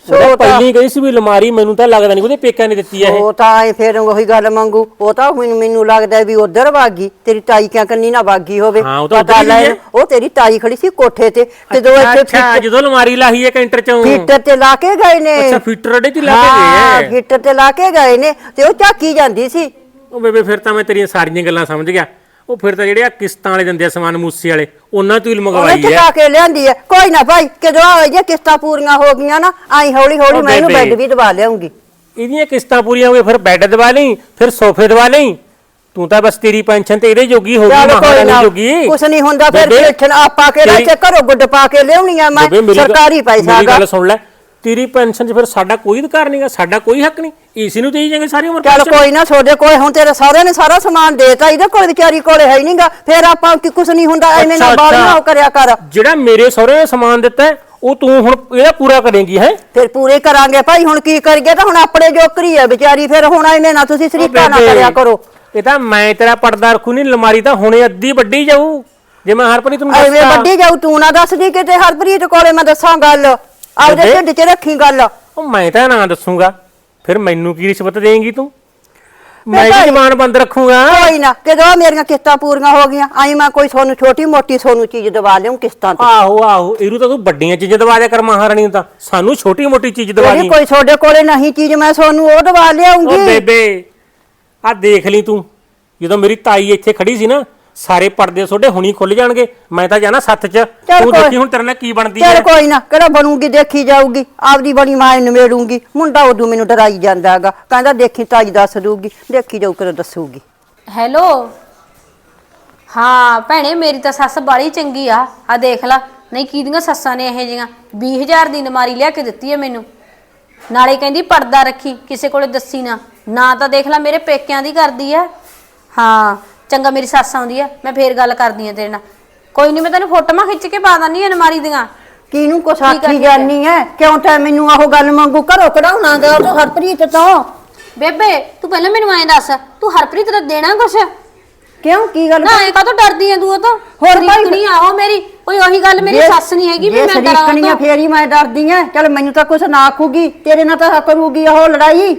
ਉਹ ਪਹਿਲਾਂ ਕਹੀ ਸੀ ਵੀ ਅਲਮਾਰੀ ਮੈਨੂੰ ਤਾਂ ਲੱਗਦਾ ਨਹੀਂ ਉਹਦੇ ਪੇਕਿਆਂ ਨੇ ਦਿੱਤੀ ਐ ਉਹ ਤਾਂ ਐ ਫਿਰ ਉਹੀ ਗੱਲ ਮੰਗੂ। ਉਹ ਤਾਂ ਮੈਨੂੰ ਮੈਨੂੰ ਲੱਗਦਾ ਵੀ ਉਧਰ ਵਾਗੀ। ਤੇਰੀ ਤਾਈ ਕਿਆ ਕੰਨੀ ਨਾ ਵਾਗੀ ਹੋਵੇ। ਪਤਾ ਲੈ। ਉਹ ਤੇਰੀ ਤਾਈ ਖੜੀ ਸੀ ਕੋਠੇ ਤੇ ਤੇ ਦੋ ਇੱਥੇ ਅੱਛਾ ਜਦੋਂ ਅਲਮਾਰੀ ਲਾਹੀ ਹੈ ਕੈਂਟਰ ਚੋਂ। ਫੀਟਰ ਤੇ ਲਾ ਕੇ ਗਏ ਨੇ। ਅੱਛਾ ਫੀਟਰ ਅੱਡੇ ਤੇ ਲਾ ਕੇ ਗਏ ਐ। ਫੀਟਰ ਤੇ ਲਾ ਕੇ ਗਏ ਨੇ ਤੇ ਉਹ ਝਾਕੀ ਜਾਂਦੀ ਸੀ। ਉਹ ਬੇਬੇ ਫਿਰ ਤਾਂ ਮੈਂ ਤੇਰੀਆਂ ਸਾਰੀਆਂ ਗੱਲਾਂ ਸਮਝ ਗਿਆ। ਉਹ ਫਿਰ ਤਾਂ ਜਿਹੜੇ ਆ ਕਿਸ਼ਤਾਂ ਵਾਲੇ ਦਿੰਦੇ ਆ ਸਮਾਨ ਮੂਸੇ ਵਾਲੇ ਉਹਨਾਂ ਤੋਂ ਹੀ ਮੰਗਵਾਈ ਐ ਚਕਾ ਕੇ ਲਿਆਂਦੀ ਹੈ। ਕੋਈ ਨਾ ਭਾਈ ਕਿਦੋਂ ਆ ਜੇ ਕਿਸ਼ਤਾਂ ਪੂਰੀਆਂ ਹੋ ਗਈਆਂ ਨਾ ਆਈ ਹੌਲੀ ਹੌਲੀ ਮੈਂ ਇਹਨੂੰ। ਬੈੱਡ ਵੀ ਦਵਾ ਲਿਆਉਂਗੀ। ਇਹਦੀਆਂ ਕਿਸ਼ਤਾਂ ਪੂਰੀਆਂ ਹੋ ਗਈਆਂ ਫਿਰ ਬੈੱਡ ਦਵਾ ਲਈ ਫਿਰ ਸੋਫੇ ਦਵਾ ਲਈ। ਤੂੰ ਤਾਂ ਬਸ ਤੇਰੀ ਪੈਨਸ਼ਨ ਤੇ ਇਹਦੇ ਜੋਗੀ ਹੋ ਗਈ ਮਹਾਰਾਣੀ ਜੋਗੀ। ਕੁਛ ਨਹੀਂ ਹੁੰਦਾ ਫਿਰ ਪੇਛਣ ਆਪਾ ਕੇ ਤੇਰੀ- ਰੱਖੇ ਘਰੋਂ ਗੁੱਡ ਪਾ ਕੇ ਲਿਆਉਣੀ ਆ ਮੈਂ ਸਰਕਾਰੀ ਪੈਸਾ ਮੇਰੀ ਗਾ ਗੱਲ ਸੁਣ ਲੈ ਤੇਰੀ ਪੈਨਸ਼ਨ 'ਚ ਫਿਰ ਸਾਡਾ ਕੋਈ ਅਧਿਕਾਰ ਨਹੀਂਗਾ ਸਾਡਾ ਕੋਈ ਹੱਕ ਨਹੀਂ। ਈਸੀ ਨੂੰ ਦੇਈ ਜਾਗੇ ਸਾਰੀ ਉਮਰ ਚੱਲ। ਕੋਈ ਨਾ ਛੋਡੇ ਕੋਲ ਹੁਣ ਤੇਰੇ ਸਹੁਰੇ ਨੇ ਸਾਰਾ ਸਮਾਨ ਦੇਤਾ ਇਹਦੇ ਕੋਲ ਵਿਚਾਰੀ ਕੋਲੇ ਹੈ ਨਹੀਂਗਾ ਫਿਰ ਆਪਾਂ ਕਿ ਕੁਛ ਨਹੀਂ ਹੁੰਦਾ ਐਵੇਂ ਨਾ ਅੱਛਾ, ਬਾਹਰ ਨਾ ਅੱਛਾ। ਕਰਿਆ ਕਰ। ਜਿਹੜਾ ਮੇਰੇ ਸਹੁਰੇ ਨੇ ਸਮਾਨ ਦਿੱਤਾ ਹੈ, ਉਹ ਤੂੰ ਹੁਣ ਇਹਦਾ ਪੂਰਾ ਕਰੇਂਗੀ ਹੈ? ਫਿਰ ਪੂਰੇ ਕਰਾਂਗੇ ਭਾਈ ਹੁਣ ਕੀ ਕਰੀਏ ਤਾਂ ਹੁਣ ਆਪਣੇ ਜੋਕਰੀ ਹੈ ਵਿਚਾਰੀ ਫਿਰ ਹੁਣ ਐਵੇਂ ਨਾ ਤੁਸੀਂ ਸਰੀਕਾ ਨਾ ਕਰਿਆ ਕਰੋ। ਇਹ ਤਾਂ ਮੈਂ ਤੇਰਾ ਪਰਦਾ ਰੱਖੂ ਨਹੀਂ ਲਮਾਰੀ ਤਾਂ ਹੁਣੇ ਅੱਧੀ ਵੱਡੀ ਜਾਊ। ਜੇ ਮੈਂ ਹਰਪ੍ਰੀਤ ਨੂੰ ਐਵੇਂ ਦੱਸਦਾ ਵੱਡੀ ਜਾਊ ਤੂੰ ਨਾ ਦੱਸਦੀ ਕਿਤੇ ਹਰਪ੍ਰੀਤ ਕੋਲੇ ਮੈਂ ਦੱਸਾਂ ਗੱਲ। ਆਪਦੇ। ਢਿੱਡ 'ਚ ਰੱਖੀ ਗੱਲ। ਉਹ ਮੈਂ ਤਾਂ ਨਾ ਦੱਸੂਗਾ। ਫਿਰ ਮੈਨੂੰ ਕੀ ਰਿਸ਼ਵਤ ਦੇਂਗੀ ਤੂੰ? ਮੈਂ ਵੀ ਜ਼ਬਾਨ ਬੰਦ ਰੱਖੂਗਾ? ਕੋਈ ਨਾ ਕਿਦੋਂ ਮੇਰੀਆਂ ਕਿਸ਼ਤਾਂ ਪੂਰੀਆਂ ਹੋ ਗਈਆਂ ਆਈ ਮੈਂ ਕੋਈ ਸੋਨੂੰ ਛੋਟੀ ਮੋਟੀ ਸੋਨੂੰ ਚੀਜ਼ ਦਵਾ ਲਿਆਉਂ ਕਿਸ਼ਤਾਂ ਤੇ। ਆਹੋ ਆਹੋ ਇਹਨੂੰ ਤਾਂ ਤੂੰ ਵੱਡੀਆਂ ਚੀਜ਼ਾਂ ਦਵਾ ਦਿਆ ਕਰ ਮਹਾਰਾਣੀ ਨੂੰ ਤਾਂ। ਸਾਨੂੰ ਛੋਟੀ ਮੋਟੀ ਚੀਜ਼ ਦਵਾ ਜਿਹੜੀ ਦੀ। ਕੋਈ ਤੁਹਾਡੇ ਕੋਲੇ ਨਹੀਂ ਚੀਜ਼ ਮੈਂ ਸੋਨੂੰ ਉਹ ਦਵਾ ਲਿਆਉਂਗੀ ਬੇਬੇ ਆ ਦੇਖ ਲਈ ਤੂੰ। ਜਦੋਂ ਮੇਰੀ ਤਾਈ ਇੱਥੇ ਖੜੀ ਸੀ ਨਾ ਸਾਰੇ ਪਰਦੇ ਤੁਹਾਡੇ ਹੁਣੀ ਖੁੱਲ ਜਾਣਗੇ। ਮੈਂ ਤਾਂ ਜਾਣਾ ਸੱਤ ਚ। ਚੱਲ ਤੂੰ ਕੋਈ- ਦੇਖੀ ਹੁਣ ਤੇਰੇ ਨਾਲ ਕੀ ਬਣਦੀ ਚਲ ਹੈ। ਕੋਈ ਨਾ ਕਿਹੜਾ ਬਣੂਗੀ ਦੇਖੀ ਜਾਊਗੀ। ਆਪਦੀ ਬਣੀ ਮਾਂ ਨਿਮੇੜੂਗੀ ਮੁੰਡਾ ਉਦੋਂ ਮੈਨੂੰ ਡਰਾਈ ਜਾਂਦਾ ਹੈਗਾ। ਕਹਿੰਦਾ ਦੇਖੀ ਤਾਈ ਦੱਸ ਦੂਗੀ ਦੇਖੀ ਜਾਊ ਕਰ ਦੱਸੂਗੀ। ਹੈਲੋ? ਹਾਂ ਭੈਣੇ ਮੇਰੀ ਤਾਂ ਸੱਸ ਬਾੜੀ ਚੰਗੀ ਆ। ਆ ਦੇਖ ਲਾ। ਨਹੀਂ ਕਿਹਦੀਆਂ ਸੱਸਾਂ ਨੇ ਇਹ ਜੀਆਂ 20000 ਦੀ ਨਮਾਰੀ ਲਿਆ ਕੇ ਦਿੱਤੀ ਹੈ ਮੈਨੂੰ। ਨਾਲੇ ਕਹਿੰਦੀ ਪਰਦਾ ਰੱਖੀ ਕਿਸੇ ਕੋਲੇ ਦੱਸੀ ਨਾ। ਨਾ ਤਾਂ ਦੇਖ ਲੈ ਮੇਰੇ ਪੇਕਿਆਂ ਦੀ ਕਰਦੀ ਆ। ਹਾਂ। ਚੰਗਾ ਮੇਰੀ ਸੱਸ ਆਉਂਦੀ ਆ ਮੈਂ ਫੇਰ ਗੱਲ ਕਰਦੀ ਆ ਤੇਰੇ ਨਾਲ। ਕੋਈ ਨਹੀਂ ਮੈਂ ਤੈਨੂੰ ਫੋਟੋਆਂ ਖਿੱਚ ਕੇ ਪਾ ਦਾਨੀ ਆ ਨਮਾਰੀ ਦੀਆਂ। ਕਿਹਨੂੰ ਠੀਕ ਆ। ਜਾਨੀ ਐ? ਕਿਉਂ ਤਾਂ ਮੈਨੂੰ ਆਹੋ ਗੱਲ ਮੰਗੂ ਘਰੋਂ ਕਢਾਉਣਾ ਗਾ ਉਹ ਤੋਂ ਹਰਪ੍ਰੀਤ ਤੋਂ? ਬੇਬੇ ਤੂੰ ਪਹਿਲਾਂ ਮੈਨੂੰ ਐਂ ਦੱਸ ਤੂੰ ਹਰਪ੍ਰੀਤ ਦਾ ਦੇਣਾ ਕੁਛ? ਕਿਉਂ? ਕੀ ਗੱਲ ਨਾ ਇਹ ਕਾਹਤੋਂ ਡਰਦੀ ਐ ਤੂੰ ਉਹ ਤੋਂ? ਹੋਰ ਭਾਈ- ਨਹੀਂ ਆਹੋ ਮੇਰੀ ਕੋਈ ਉਹੀ ਗੱਲ ਮੇਰੀ ਸੱਸ ਨਹੀਂ ਹੈਗੀ ਵੀ ਮੈਂ ਡਰਾਂ ਤੋਂ। ਫੇਰ ਹੀ ਮੈਂ ਡਰਦੀ ਐ। ਚਲ ਮੈਨੂੰ ਤਾਂ ਕੁਛ ਨਾ ਆਖੂਗੀ ਤੇਰੇ ਨਾਲ ਤਾਂ ਕਰੂਗੀ ਉਹ ਲੜਾਈ।